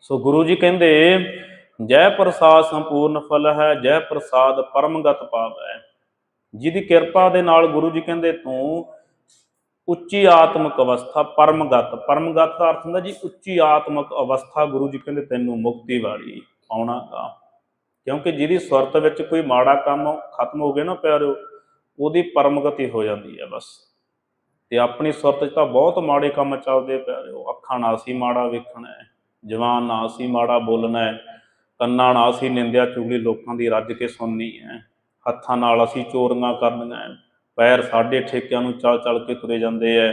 ਸੋ ਗੁਰੂ ਜੀ ਕਹਿੰਦੇ, ਜੈ ਪ੍ਰਸਾਦ ਸੰਪੂਰਨ ਫਲ ਹੈ, ਜੈ ਪ੍ਰਸਾਦ ਪਰਮਗਤ ਪਾਵ ਹੈ। ਜਿਹਦੀ ਕਿਰਪਾ ਦੇ ਨਾਲ ਗੁਰੂ ਜੀ ਕਹਿੰਦੇ, ਤੂੰ ਉੱਚੀ ਆਤਮਿਕ ਅਵਸਥਾ, ਪਰਮਗਤ। ਪਰਮਗਤ ਦਾ ਅਰਥ ਹੁੰਦਾ ਜੀ, ਉੱਚੀ ਆਤਮਿਕ ਅਵਸਥਾ, ਗੁਰੂ ਜੀ ਕਹਿੰਦੇ ਤੈਨੂੰ ਮੁਕਤੀ ਵਾਲੀ, ਆਉਣਾ ਆਉਣਾਗਾ ਕਿਉਂਕਿ ਜਿਹਦੀ ਸੁਰਤ ਵਿੱਚ ਕੋਈ ਮਾੜਾ ਕੰਮ ਖਤਮ ਹੋ ਗਿਆ ਨਾ ਪਿਆਰਿਓ, ਉਹਦੀ ਪਰਮਗਤੀ ਹੋ ਜਾਂਦੀ ਹੈ ਬਸ। ਤੇ ਆਪਣੀ ਸੁਰਤ 'ਚ ਤਾਂ ਬਹੁਤ ਮਾੜੇ ਕੰਮ ਚੱਲਦੇ ਪਿਆਰਿਓ। ਅੱਖਾਂ ਨਾਲ ਅਸੀਂ ਮਾੜਾ ਵੇਖਣਾ ਹੈ, ਜਵਾਨ ਨਾਲ ਅਸੀਂ ਮਾੜਾ ਬੋਲਣਾ ਹੈ, ਕੰਨਾਂ ਨਾਲ ਅਸੀਂ ਨਿੰਦਿਆ ਚੁਗਲੀ ਲੋਕਾਂ ਦੀ ਰੱਜ ਕੇ ਸੁਣਨੀ ਹੈ, ਹੱਥਾਂ ਨਾਲ ਅਸੀਂ ਚੋਰੀਆਂ ਕਰਨੀਆਂ ਹੈ। ਪੈਰ ਸਾਡੇ ਠੇਕਿਆਂ ਨੂੰ ਚੱਲ ਚਲ ਕੇ ਤੁਰੇ ਜਾਂਦੇ ਐ।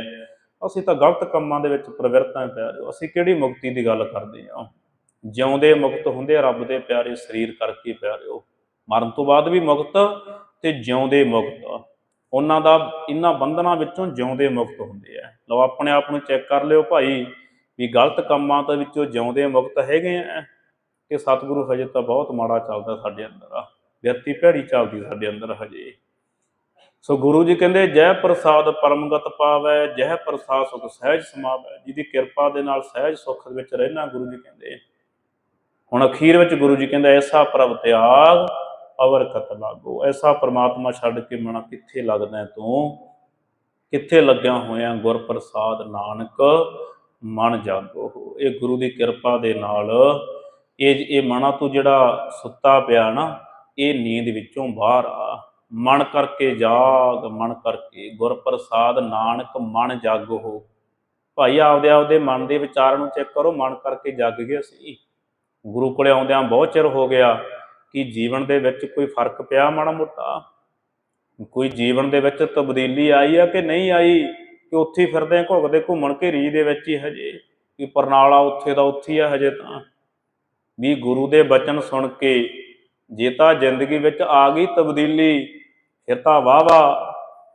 ਅਸੀਂ ਤਾਂ ਗਲਤ ਕੰਮਾਂ ਦੇ ਵਿੱਚ ਪ੍ਰਵਿਰਤ ਪੈ ਪਿਆਰਿਓ। ਅਸੀਂ ਕਿਹੜੀ ਮੁਕਤੀ ਦੀ ਗੱਲ ਕਰਦੇ ਹਾਂ ਜਿਉਂਦੇ ਮੁਕਤ ਹੁੰਦੇ ਰੱਬ ਦੇ ਪਿਆਰੇ ਸਰੀਰ ਕਰਕੇ ਪਿਆਰਿਓ। ਮਰਨ ਤੋਂ ਬਾਅਦ ਵੀ ਮੁਕਤ ਤੇ ਜਿਉਂਦੇ ਮੁਕਤ। ਉਹਨਾਂ ਦਾ ਇਹਨਾਂ ਬੰਧਨਾਂ ਵਿੱਚੋਂ ਜਿਉਂਦੇ ਮੁਕਤ ਹੁੰਦੇ ਆ ਲਓ ਆਪਣੇ ਆਪ ਨੂੰ ਚੈੱਕ ਕਰ ਲਿਓ ਭਾਈ ਵੀ ਗਲਤ ਕੰਮਾਂ ਤੋਂ ਵਿੱਚੋਂ ਜਿਉਂਦੇ ਮੁਕਤ ਹੈਗੇ ਆ ਕਿ ਸਤਿਗੁਰੂ ਹਜੇ ਤਾਂ ਬਹੁਤ ਮਾੜਾ ਚੱਲਦਾ ਸਾਡੇ ਅੰਦਰ ਆ। ਵਿਅਕਤੀ ਭੈੜੀ ਚੱਲਦੀ ਸਾਡੇ ਅੰਦਰ ਹਜੇ। ਸੋ ਗੁਰੂ ਜੀ ਕਹਿੰਦੇ, ਜੈ ਪ੍ਰਸਾਦ ਪਰਮਗਤ ਪਾਵੈ, ਜੈ ਪ੍ਰਸਾਦ ਸੁਖ ਸਹਿਜ ਸਮਾਵੈ, ਜਿਹਦੀ ਕਿਰਪਾ ਦੇ ਨਾਲ ਸਹਿਜ ਸੁਖ ਵਿੱਚ ਰਹਿਣਾ ਗੁਰੂ ਜੀ ਕਹਿੰਦੇ ਹੁਣ ਅਖੀਰ ਵਿੱਚ ਗੁਰੂ ਜੀ ਕਹਿੰਦੇ, ਐਸਾ ਪ੍ਰਭ ਤਿਆਗ, ਅਵਰ ਕਤ ਲਾਗੋ। ਐਸਾ ਪ੍ਰਮਾਤਮਾ ਛੱਡ ਕੇ ਮਨਾ ਕਿੱਥੇ ਲੱਗਦਾ ਤੂੰ? ਕਿੱਥੇ ਲੱਗਿਆ ਹੋਇਆ ਗੁਰ ਪ੍ਰਸਾਦ ਨਾਨਕ? ਮਨ ਜਾਗੋ। ਇਹ ਗੁਰੂ ਦੀ ਕਿਰਪਾ ਦੇ ਨਾਲ ਇਹ ਇਹ ਮਨਾ ਤੂੰ ਜਿਹੜਾ ਸੁੱਤਾ ਪਿਆ ਨਾ, ਇਹ ਨੀਂਦ ਵਿੱਚੋਂ ਬਾਹਰ ਆ। ਮਨ ਕਰਕੇ ਜਾਗ, ਮਨ ਕਰਕੇ ਗੁਰ ਪ੍ਰਸਾਦ ਨਾਨਕ ਮਨ ਜਾਗੋ ਭਾਈ ਆਪਦੇ ਆਪਦੇ ਮਨ ਦੇ ਵਿਚਾਰ ਨੂੰ ਚੈੱਕ ਕਰੋ, ਮਨ ਕਰਕੇ ਜਾਗ ਗਿਆ ਸੀ ਗੁਰੂ ਕੋਲੇ ਆਉਂਦਿਆਂ ਬਹੁਤ ਚਿਰ ਹੋ ਗਿਆ ਕਿ ਜੀਵਨ ਦੇ ਵਿੱਚ ਕੋਈ ਫ਼ਰਕ ਪਿਆ ਮਾੜਾ ਮੋਟਾ? ਕੋਈ ਜੀਵਨ ਦੇ ਵਿੱਚ ਤਬਦੀਲੀ ਆਈ ਆ ਕਿ ਨਹੀਂ ਆਈ? ਕਿ ਉੱਥੇ ਹੀ ਫਿਰਦੇ ਆ ਘੁੰਮਦੇ ਘੁੰਮਣ ਘੇਰੀ ਦੇ ਵਿੱਚ ਹੀ ਹਜੇ? ਕਿ ਪਰਨਾਲਾ ਉੱਥੇ ਦਾ ਉੱਥੇ ਹੀ ਆ ਹਜੇ ਤਾਂ? ਵੀ ਗੁਰੂ ਦੇ ਬਚਨ ਸੁਣ ਕੇ ਜੇ ਤਾਂ ਜ਼ਿੰਦਗੀ ਵਿੱਚ ਆ ਗਈ ਤਬਦੀਲੀ ਫਿਰ ਤਾਂ ਵਾਹ ਵਾਹ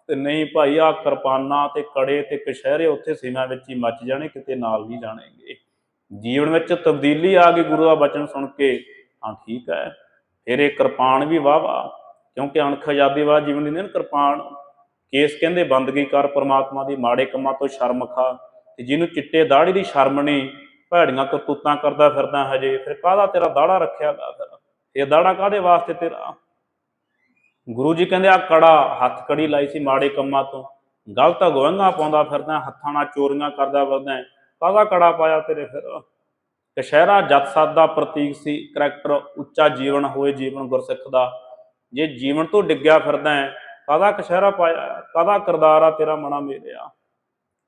ਤੇ ਨਹੀਂ ਭਾਈ ਆ ਕਿਰਪਾਨਾਂ ਤੇ ਕੜੇ ਤੇ ਕਸ਼ਹਿਰੇ ਉੱਥੇ ਸੀਨਾ ਵਿੱਚ ਹੀ ਮੱਚ ਜਾਣੇ, ਕਿਤੇ ਨਾਲ ਨਹੀਂ ਜਾਣਗੇ। ਜੀਵਨ ਵਿੱਚ ਤਬਦੀਲੀ ਆ ਗਈ ਗੁਰੂ ਦਾ ਬਚਨ ਸੁਣ ਕੇ, ਹਾਂ ਠੀਕ ਹੈ, ਫਿਰ ਇਹ ਕਿਰਪਾਨ ਵੀ ਵਾਹ ਵਾਹ, ਕਿਉਂਕਿ ਅਣਖ ਆਜ਼ਾਦੀ ਬਾਅਦ ਜੀਵਨ ਦੀ ਨੇ ਕਿਰਪਾਨ। ਕੇਸ ਕਹਿੰਦੇ, ਬੰਦਗੀ ਕਰ ਪਰਮਾਤਮਾ ਦੀ, ਮਾੜੇ ਕੰਮਾਂ ਤੋਂ ਸ਼ਰਮ ਖਾ, ਤੇ ਜਿਹਨੂੰ ਚਿੱਟੇ ਦਾੜੀ ਦੀ ਸ਼ਰਮ ਨਹੀਂ, ਭੈੜੀਆਂ ਕਰਤੂਤਾਂ ਕਰਦਾ ਫਿਰਦਾ ਹਜੇ, ਫਿਰ ਕਾਹਦਾ ਤੇਰਾ ਦਾੜਾ ਰੱਖਿਆ ਫਿਰ? ਇਹ ਦਾੜਾ ਕਾਹਦੇ ਵਾਸਤੇ ਤੇਰਾ? ਗੁਰੂ ਜੀ ਕਹਿੰਦੇ ਆ, ਕੜਾ ਹੱਥ ਕੜੀ ਲਾਈ ਸੀ ਮਾੜੇ ਕੰਮਾਂ ਤੋਂ। ਗਲਤ ਗੋਹੰਗਾ ਪਾਉਂਦਾ ਫਿਰਦਾ, ਹੱਥਾਂ ਨਾਲ ਚੋਰੀਆਂ ਕਰਦਾ ਫਿਰਦਾ। ਕਾਹਦਾ ਕੜਾ ਪਾਇਆ ਤੇਰੇ ਫਿਰ? ਕਸ਼ਹਿਰਾ ਜੱਟ ਸੱਤ ਦਾ ਪ੍ਰਤੀਕ ਸੀ, ਕਰੈਕਟਰ ਉੱਚਾ ਜੀਵਨ ਹੋਏ ਜੀਵਨ ਗੁਰਸਿੱਖ ਦਾ। ਜੇ ਜੀਵਨ ਤੋਂ ਡਿੱਗਿਆ ਫਿਰਦਾ ਹੈ ਕਾਹਦਾ ਕਸ਼ਹਿਰਾ ਪਾਇਆ, ਕਾਹਦਾ ਕਰਦਾਰ ਆ ਤੇਰਾ ਮਨਾ ਮੇਰਿਆ?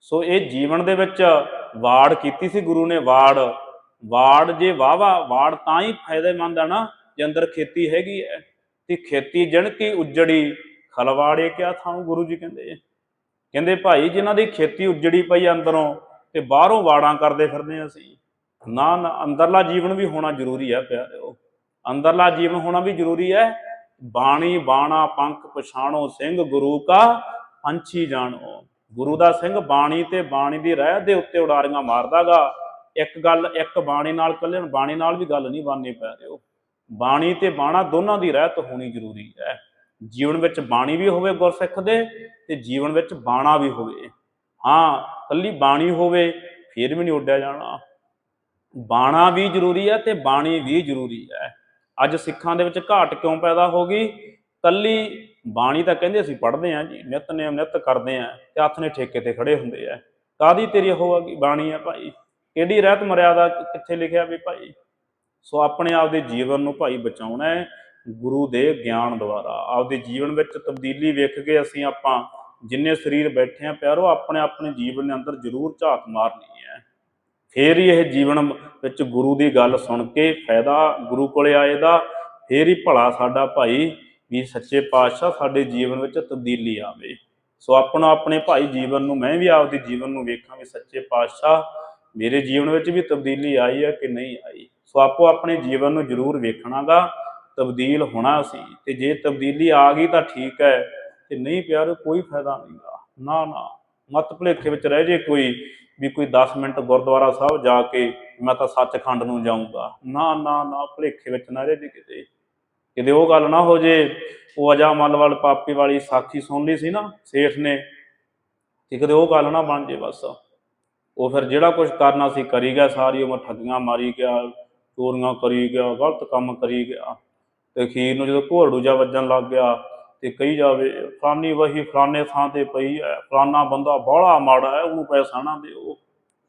ਸੋ ਇਹ ਜੀਵਨ ਦੇ ਵਿੱਚ ਵਾੜ ਕੀਤੀ ਸੀ ਗੁਰੂ ਨੇ, ਵਾੜ। ਵਾੜ ਜੇ ਵਾਵਾ ਵਾੜ ਤਾਂ ਹੀ ਫਾਇਦੇਮੰਦ ਆ ਨਾ, ਜੇ ਅੰਦਰ ਖੇਤੀ ਹੈਗੀ ਹੈ। ਤੇ ਖੇਤੀ ਜਣ ਕੀ ਉਜੜੀ, ਖਲਵਾੜੇ ਕਿਆ ਥਾਂ ਗੁਰੂ ਜੀ ਕਹਿੰਦੇ ਕਹਿੰਦੇ ਭਾਈ ਜਿਨ੍ਹਾਂ ਦੀ ਖੇਤੀ ਉਜੜੀ ਪਈ ਅੰਦਰੋਂ ਤੇ ਬਾਹਰੋਂ ਵਾੜਾਂ ਕਰਦੇ ਫਿਰਦੇ ਹਾਂ ਅਸੀਂ। ਨਾ ਨਾ ਅੰਦਰਲਾ ਜੀਵਨ ਵੀ ਹੋਣਾ ਜ਼ਰੂਰੀ ਹੈ ਪਿਆਰਿਓ। ਅੰਦਰਲਾ ਜੀਵਨ ਹੋਣਾ ਵੀ ਜ਼ਰੂਰੀ ਹੈ ਬਾਣੀ, ਬਾਣਾ, ਪੰਖ, ਪਛਾਣੋ, ਸਿੰਘ, ਗੁਰੂ ਕਾ ਪੰਛੀ ਜਾਣੋ। ਗੁਰੂ ਦਾ ਸਿੰਘ ਬਾਣੀ ਤੇ ਬਾਣੀ ਦੀ ਰਹਿ ਦੇ ਉੱਤੇ ਉਡਾਰੀਆਂ ਮਾਰਦਾਗਾ। ਇੱਕ ਗੱਲ ਇੱਕ ਬਾਣੀ ਨਾਲ ਕੱਲੇ ਬਾਣੀ ਨਾਲ ਵੀ ਗੱਲ ਨਹੀਂ ਬਣਨੀ ਪੈ ਰਿਓ ਬਾਣੀ ਤੇ ਬਾਣਾ ਦੋਨਾਂ ਦੀ ਰਹਿਤ ਹੋਣੀ ਜ਼ਰੂਰੀ ਹੈ। ਜੀਵਨ ਵਿੱਚ ਬਾਣੀ ਵੀ ਹੋਵੇ ਗੁਰਸਿੱਖ ਦੇ ਤੇ ਜੀਵਨ ਵਿੱਚ ਬਾਣਾ ਵੀ ਹੋਵੇ। ਹਾਂ, ਕੱਲੀ ਬਾਣੀ ਹੋਵੇ, ਫਿਰ ਵੀ ਨਹੀਂ ਉੱਡਿਆ ਜਾਣਾ। ਬਾਣਾ ਵੀ ਜ਼ਰੂਰੀ ਹੈ ਤੇ ਬਾਣੀ ਵੀ ਜ਼ਰੂਰੀ ਹੈ। ਅੱਜ ਸਿੱਖਾਂ ਦੇ ਵਿੱਚ ਘਾਟ ਕਿਉਂ ਪੈਦਾ ਹੋ ਗਈ? ਕੱਲੀ ਬਾਣੀ ਤਾਂ ਕਹਿੰਦੇ ਅਸੀਂ ਪੜ੍ਹਦੇ ਆਂ ਜੀ ਨਿਤਨੇਮ ਨਿਤ ਕਰਦੇ ਆਂ ਤੇ ਹੱਥ ਨੇ ਠੇਕੇ ਤੇ ਖੜੇ ਹੁੰਦੇ ਆ। ਕਾਦੀ ਤੇਰੀ ਹੋਵੇਗੀ ਬਾਣੀ ਆ ਭਾਈ? ਕਿਹੜੀ ਰਹਿਤ ਮਰਿਆਦਾ, ਕਿੱਥੇ ਲਿਖਿਆ ਵੀ ਭਾਈ? ਸੋ ਆਪਣੇ ਆਪ ਦੇ ਜੀਵਨ ਨੂੰ ਭਾਈ ਬਚਾਉਣਾ ਹੈ, ਗੁਰੂ ਦੇ ਗਿਆਨ ਦੁਆਰਾ। ਆਪਦੇ ਜੀਵਨ ਵਿੱਚ ਤਬਦੀਲੀ ਵੇਖ ਕੇ ਅਸੀਂ ਆਪਾਂ ਜਿੰਨੇ ਸਰੀਰ ਬੈਠੇ ਆ ਪਿਆਰੋ, ਆਪਣੇ ਆਪਣੇ ਜੀਵਨ ਦੇ ਅੰਦਰ ਜ਼ਰੂਰ ਝਾਤ ਮਾਰਨੀ ਹੈ। ਫੇਰ ਹੀ ਇਹ ਜੀਵਨ ਵਿੱਚ ਗੁਰੂ ਦੀ ਗੱਲ ਸੁਣ ਕੇ ਫਾਇਦਾ ਗੁਰੂ ਕੋਲੇ ਆਏ ਦਾ ਫੇਰ ਹੀ ਭਲਾ ਸਾਡਾ ਭਾਈ ਵੀ ਸੱਚੇ ਪਾਤਸ਼ਾਹ ਸਾਡੇ ਜੀਵਨ ਵਿੱਚ ਤਬਦੀਲੀ ਆਵੇ। ਸੋ ਆਪਣਾ ਆਪਣੇ ਭਾਈ ਜੀਵਨ ਨੂੰ, ਮੈਂ ਵੀ ਆਪਦੇ ਜੀਵਨ ਨੂੰ ਵੇਖਾਂ ਵੀ ਸੱਚੇ ਪਾਤਸ਼ਾਹ ਮੇਰੇ ਜੀਵਨ ਵਿੱਚ ਵੀ ਤਬਦੀਲੀ ਆਈ ਹੈ ਕਿ ਨਹੀਂ ਆਈ। ਸੋ ਆਪੋ ਆਪਣੇ ਜੀਵਨ ਨੂੰ ਜ਼ਰੂਰ ਵੇਖਣਾਗਾ, ਤਬਦੀਲ ਹੋਣਾ ਸੀ। ਤੇ ਜੇ ਤਬਦੀਲੀ ਆ ਗਈ ਤਾਂ ਠੀਕ ਹੈ, ਤੇ ਨਹੀਂ ਪਿਆਰ, ਕੋਈ ਫਾਇਦਾ ਨਹੀਂਗਾ। ਨਾ ਨਾ। ਮਤ ਭੁਲੇਖੇ ਵਿੱਚ ਰਹਿ ਜੇ ਕੋਈ, ਵੀ ਕੋਈ 10 ਮਿੰਟ ਗੁਰਦੁਆਰਾ ਸਾਹਿਬ ਜਾ ਕੇ ਮੈਂ ਤਾਂ ਸੱਚਖੰਡ ਨੂੰ ਜਾਊਂਗਾ। ਨਾ ਨਾ ਨਾ। ਭੁਲੇਖੇ ਵਿੱਚ ਨਾ ਰਹਿ ਜੇ ਕਿਤੇ। ਕਿਤੇ ਉਹ ਗੱਲ ਨਾ ਹੋ ਜੇ, ਉਹ ਅਜਾ ਮੱਲ ਵਾਲ ਪਾਪੀ ਵਾਲੀ ਸਾਖੀ ਸੁਣ ਲਈ ਸੀ ਨਾ ਸੇਠ ਨੇ, ਤੇ ਕਿਤੇ ਉਹ ਗੱਲ ਨਾ ਬਣ ਜੇ ਬਸ। ਉਹ ਫਿਰ ਜਿਹੜਾ ਕੁਝ ਕਰਨਾ ਸੀ ਕਰੀ ਗਿਆ, ਸਾਰੀ ਉਮਰ ਠੱਗੀਆਂ ਮਾਰੀ ਗਿਆ ਚੋਰੀਆਂ ਕਰੀ ਗਿਆ, ਗਲਤ ਕੰਮ ਕਰੀ ਗਿਆ ਤੇ ਅਖੀਰ ਨੂੰ ਜਦੋਂ ਘੋੜੂ ਜਾ ਵੱਜਣ ਲੱਗ ਗਿਆ ਤੇ ਕਹੀ ਜਾਵੇ, ਫਲਾਨੀ ਵਹੀ ਫਲਾਨੇ ਥਾਂ ਤੇ ਪਈ ਹੈ ਫਲਾਨਾ ਬੰਦਾ ਬਾਹਲਾ ਮਾੜਾ ਹੈ ਉਹਨੂੰ ਪੈਸਾ ਨਾ ਦਿਓ।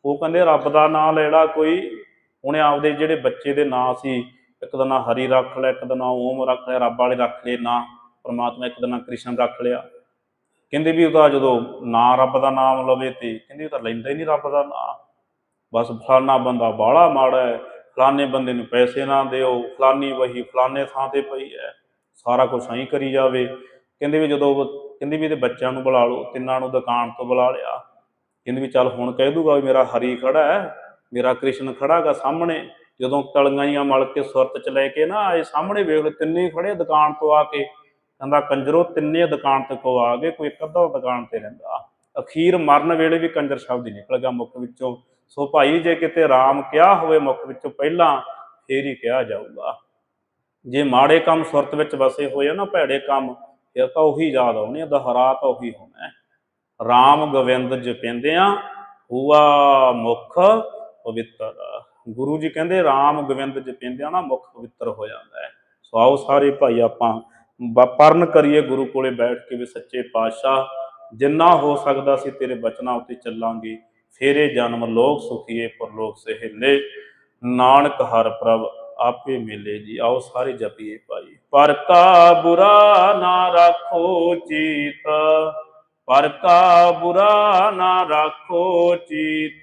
ਉਹ ਕਹਿੰਦੇ, ਰੱਬ ਦਾ ਨਾਮ ਲੈੜਾ ਕੋਈ। ਉਹਨੇ ਆਪਦੇ ਜਿਹੜੇ ਬੱਚੇ ਦੇ ਨਾਂ ਸੀ, ਇੱਕ ਦਾ ਨਾਂ ਹਰੀ ਰੱਖ ਲਿਆ, ਇੱਕ ਦਾ ਨਾਂ ਓਮ ਰੱਖ ਲਿਆ, ਰੱਬ ਵਾਲੇ ਰੱਖ ਲਏ ਨਾਂ, ਪਰਮਾਤਮਾ ਇੱਕ ਦਾ ਨਾਂ ਕ੍ਰਿਸ਼ਨ ਰੱਖ ਲਿਆ। ਕਹਿੰਦੇ ਵੀ ਉਹਦਾ ਜਦੋਂ ਨਾਂ ਰੱਬ ਦਾ ਨਾਮ ਲਵੇ ਤੇ, ਕਹਿੰਦੇ ਉਹ ਤਾਂ ਲੈਂਦਾ ਹੀ ਨਹੀਂ ਰੱਬ ਦਾ ਨਾਂ। ਬਸ ਫਲਾਨਾ ਬੰਦਾ ਬਾਹਲਾ ਮਾੜਾ ਹੈ ਫਲਾਣੇ ਬੰਦੇ ਨੂੰ ਪੈਸੇ ਨਾ ਦਿਓ ਫਲਾਨੀ ਵਹੀ ਫਲਾਣੇ ਥਾਂ ਤੇ ਪਈ ਹੈ, ਸਾਰਾ ਕੁਝ ਐਂ ਕਰੀ ਜਾਵੇ। ਕਹਿੰਦੇ ਵੀ ਜਦੋਂ ਕਹਿੰਦੀ ਵੀ ਇਹਦੇ ਬੱਚਿਆਂ ਨੂੰ ਬੁਲਾ ਲਓ, ਤਿੰਨਾਂ ਨੂੰ ਦੁਕਾਨ ਤੋਂ ਬੁਲਾ ਲਿਆ। ਕਹਿੰਦੀ ਵੀ ਚੱਲ ਹੁਣ ਕਹਿ ਦੂਗਾ ਵੀ ਮੇਰਾ ਹਰੀ ਖੜਾ ਹੈ, ਮੇਰਾ ਕ੍ਰਿਸ਼ਨ ਖੜਾਗਾ ਸਾਹਮਣੇ। ਜਦੋਂ ਤਲਗਾਈਆਂ ਮਲ ਕੇ ਸੁਰਤ ਚ ਲੈ ਕੇ ਨਾ ਆਏ ਸਾਹਮਣੇ, ਵੇਖ ਲਓ ਤਿੰਨੇ ਖੜੇ ਦੁਕਾਨ ਤੋਂ ਆ ਕੇ। ਕਹਿੰਦਾ ਕੰਜਰੋ, ਤਿੰਨੇ ਦੁਕਾਨ ਤੇ ਕੋ ਆ ਗਏ ਕੋਈ ਇੱਕ ਅੱਧਾ ਦੁਕਾਨ ਤੇ ਰਹਿੰਦਾ। ਅਖੀਰ ਮਰਨ ਵੇਲੇ ਵੀ ਕੰਜਰ ਸ਼ਬਦ ਹੀ ਨਿਕਲ ਗਿਆ ਮੁਖ ਵਿੱਚੋਂ। ਸੋ ਭਾਈ ਜੇ ਕਿਤੇ ਰਾਮ ਕਿਹਾ ਹੋਵੇ ਮੁਖ ਵਿੱਚੋਂ ਪਹਿਲਾਂ, ਫੇਰ ਹੀ ਕਿਹਾ ਜਾਊਗਾ। ਜੇ ਮਾੜੇ ਕੰਮ ਸੁਰਤ ਵਿੱਚ ਵਸੇ ਹੋਏ ਨਾ ਭੈੜੇ ਕੰਮ, ਫਿਰ ਤਾਂ ਉਹੀ ਯਾਦ ਆਉਣੇ ਆ ਦਹਰਾ ਤਾਂ ਉਹੀ ਹੋਣਾ ਹੈ। ਰਾਮ ਜਪਿੰਦਿਆਂ ਹੁਆ ਮੁਖ ਪਵਿੱਤਰ। ਗੁਰੂ ਜੀ ਕਹਿੰਦੇ ਰਾਮ ਗੋਬਿੰਦ ਜਪਿੰਦਿਆਂ ਨਾ ਮੁਖ ਪਵਿੱਤਰ ਹੋ ਜਾਂਦਾ ਹੈ। ਸੋ ਆਓ ਸਾਰੇ ਭਾਈ ਆਪਾਂ, ਬ- ਪਰਨ ਕਰੀਏ ਗੁਰੂ ਕੋਲੇ ਬੈਠ ਕੇ ਵੀ ਸੱਚੇ ਪਾਤਸ਼ਾਹ। ਜਿੰਨਾ ਹੋ ਸਕਦਾ ਸੀ ਤੇਰੇ ਬਚਨਾਂ ਉੱਤੇ ਚੱਲਾਂਗੇ। ਫੇਰੇ ਜਨਮ ਲੋਕ ਸੁਖੀਏ, ਪਰਲੋਕ ਸਹਿਲੇ। ਨਾਨਕ ਹਰ ਪ੍ਰਭ ਆਪੇ ਮਿਲੇ ਜੀ। ਆਓ ਸਾਰੇ ਜਪੀਏ ਭਾਈ। ਪਰ ਕਾ ਬੁਰਾ ਨਾ ਰੱਖੋ ਚੀਤ। ਪਰ ਕਾ ਬੁਰਾ ਨਾ ਰੱਖੋ ਚੀਤ।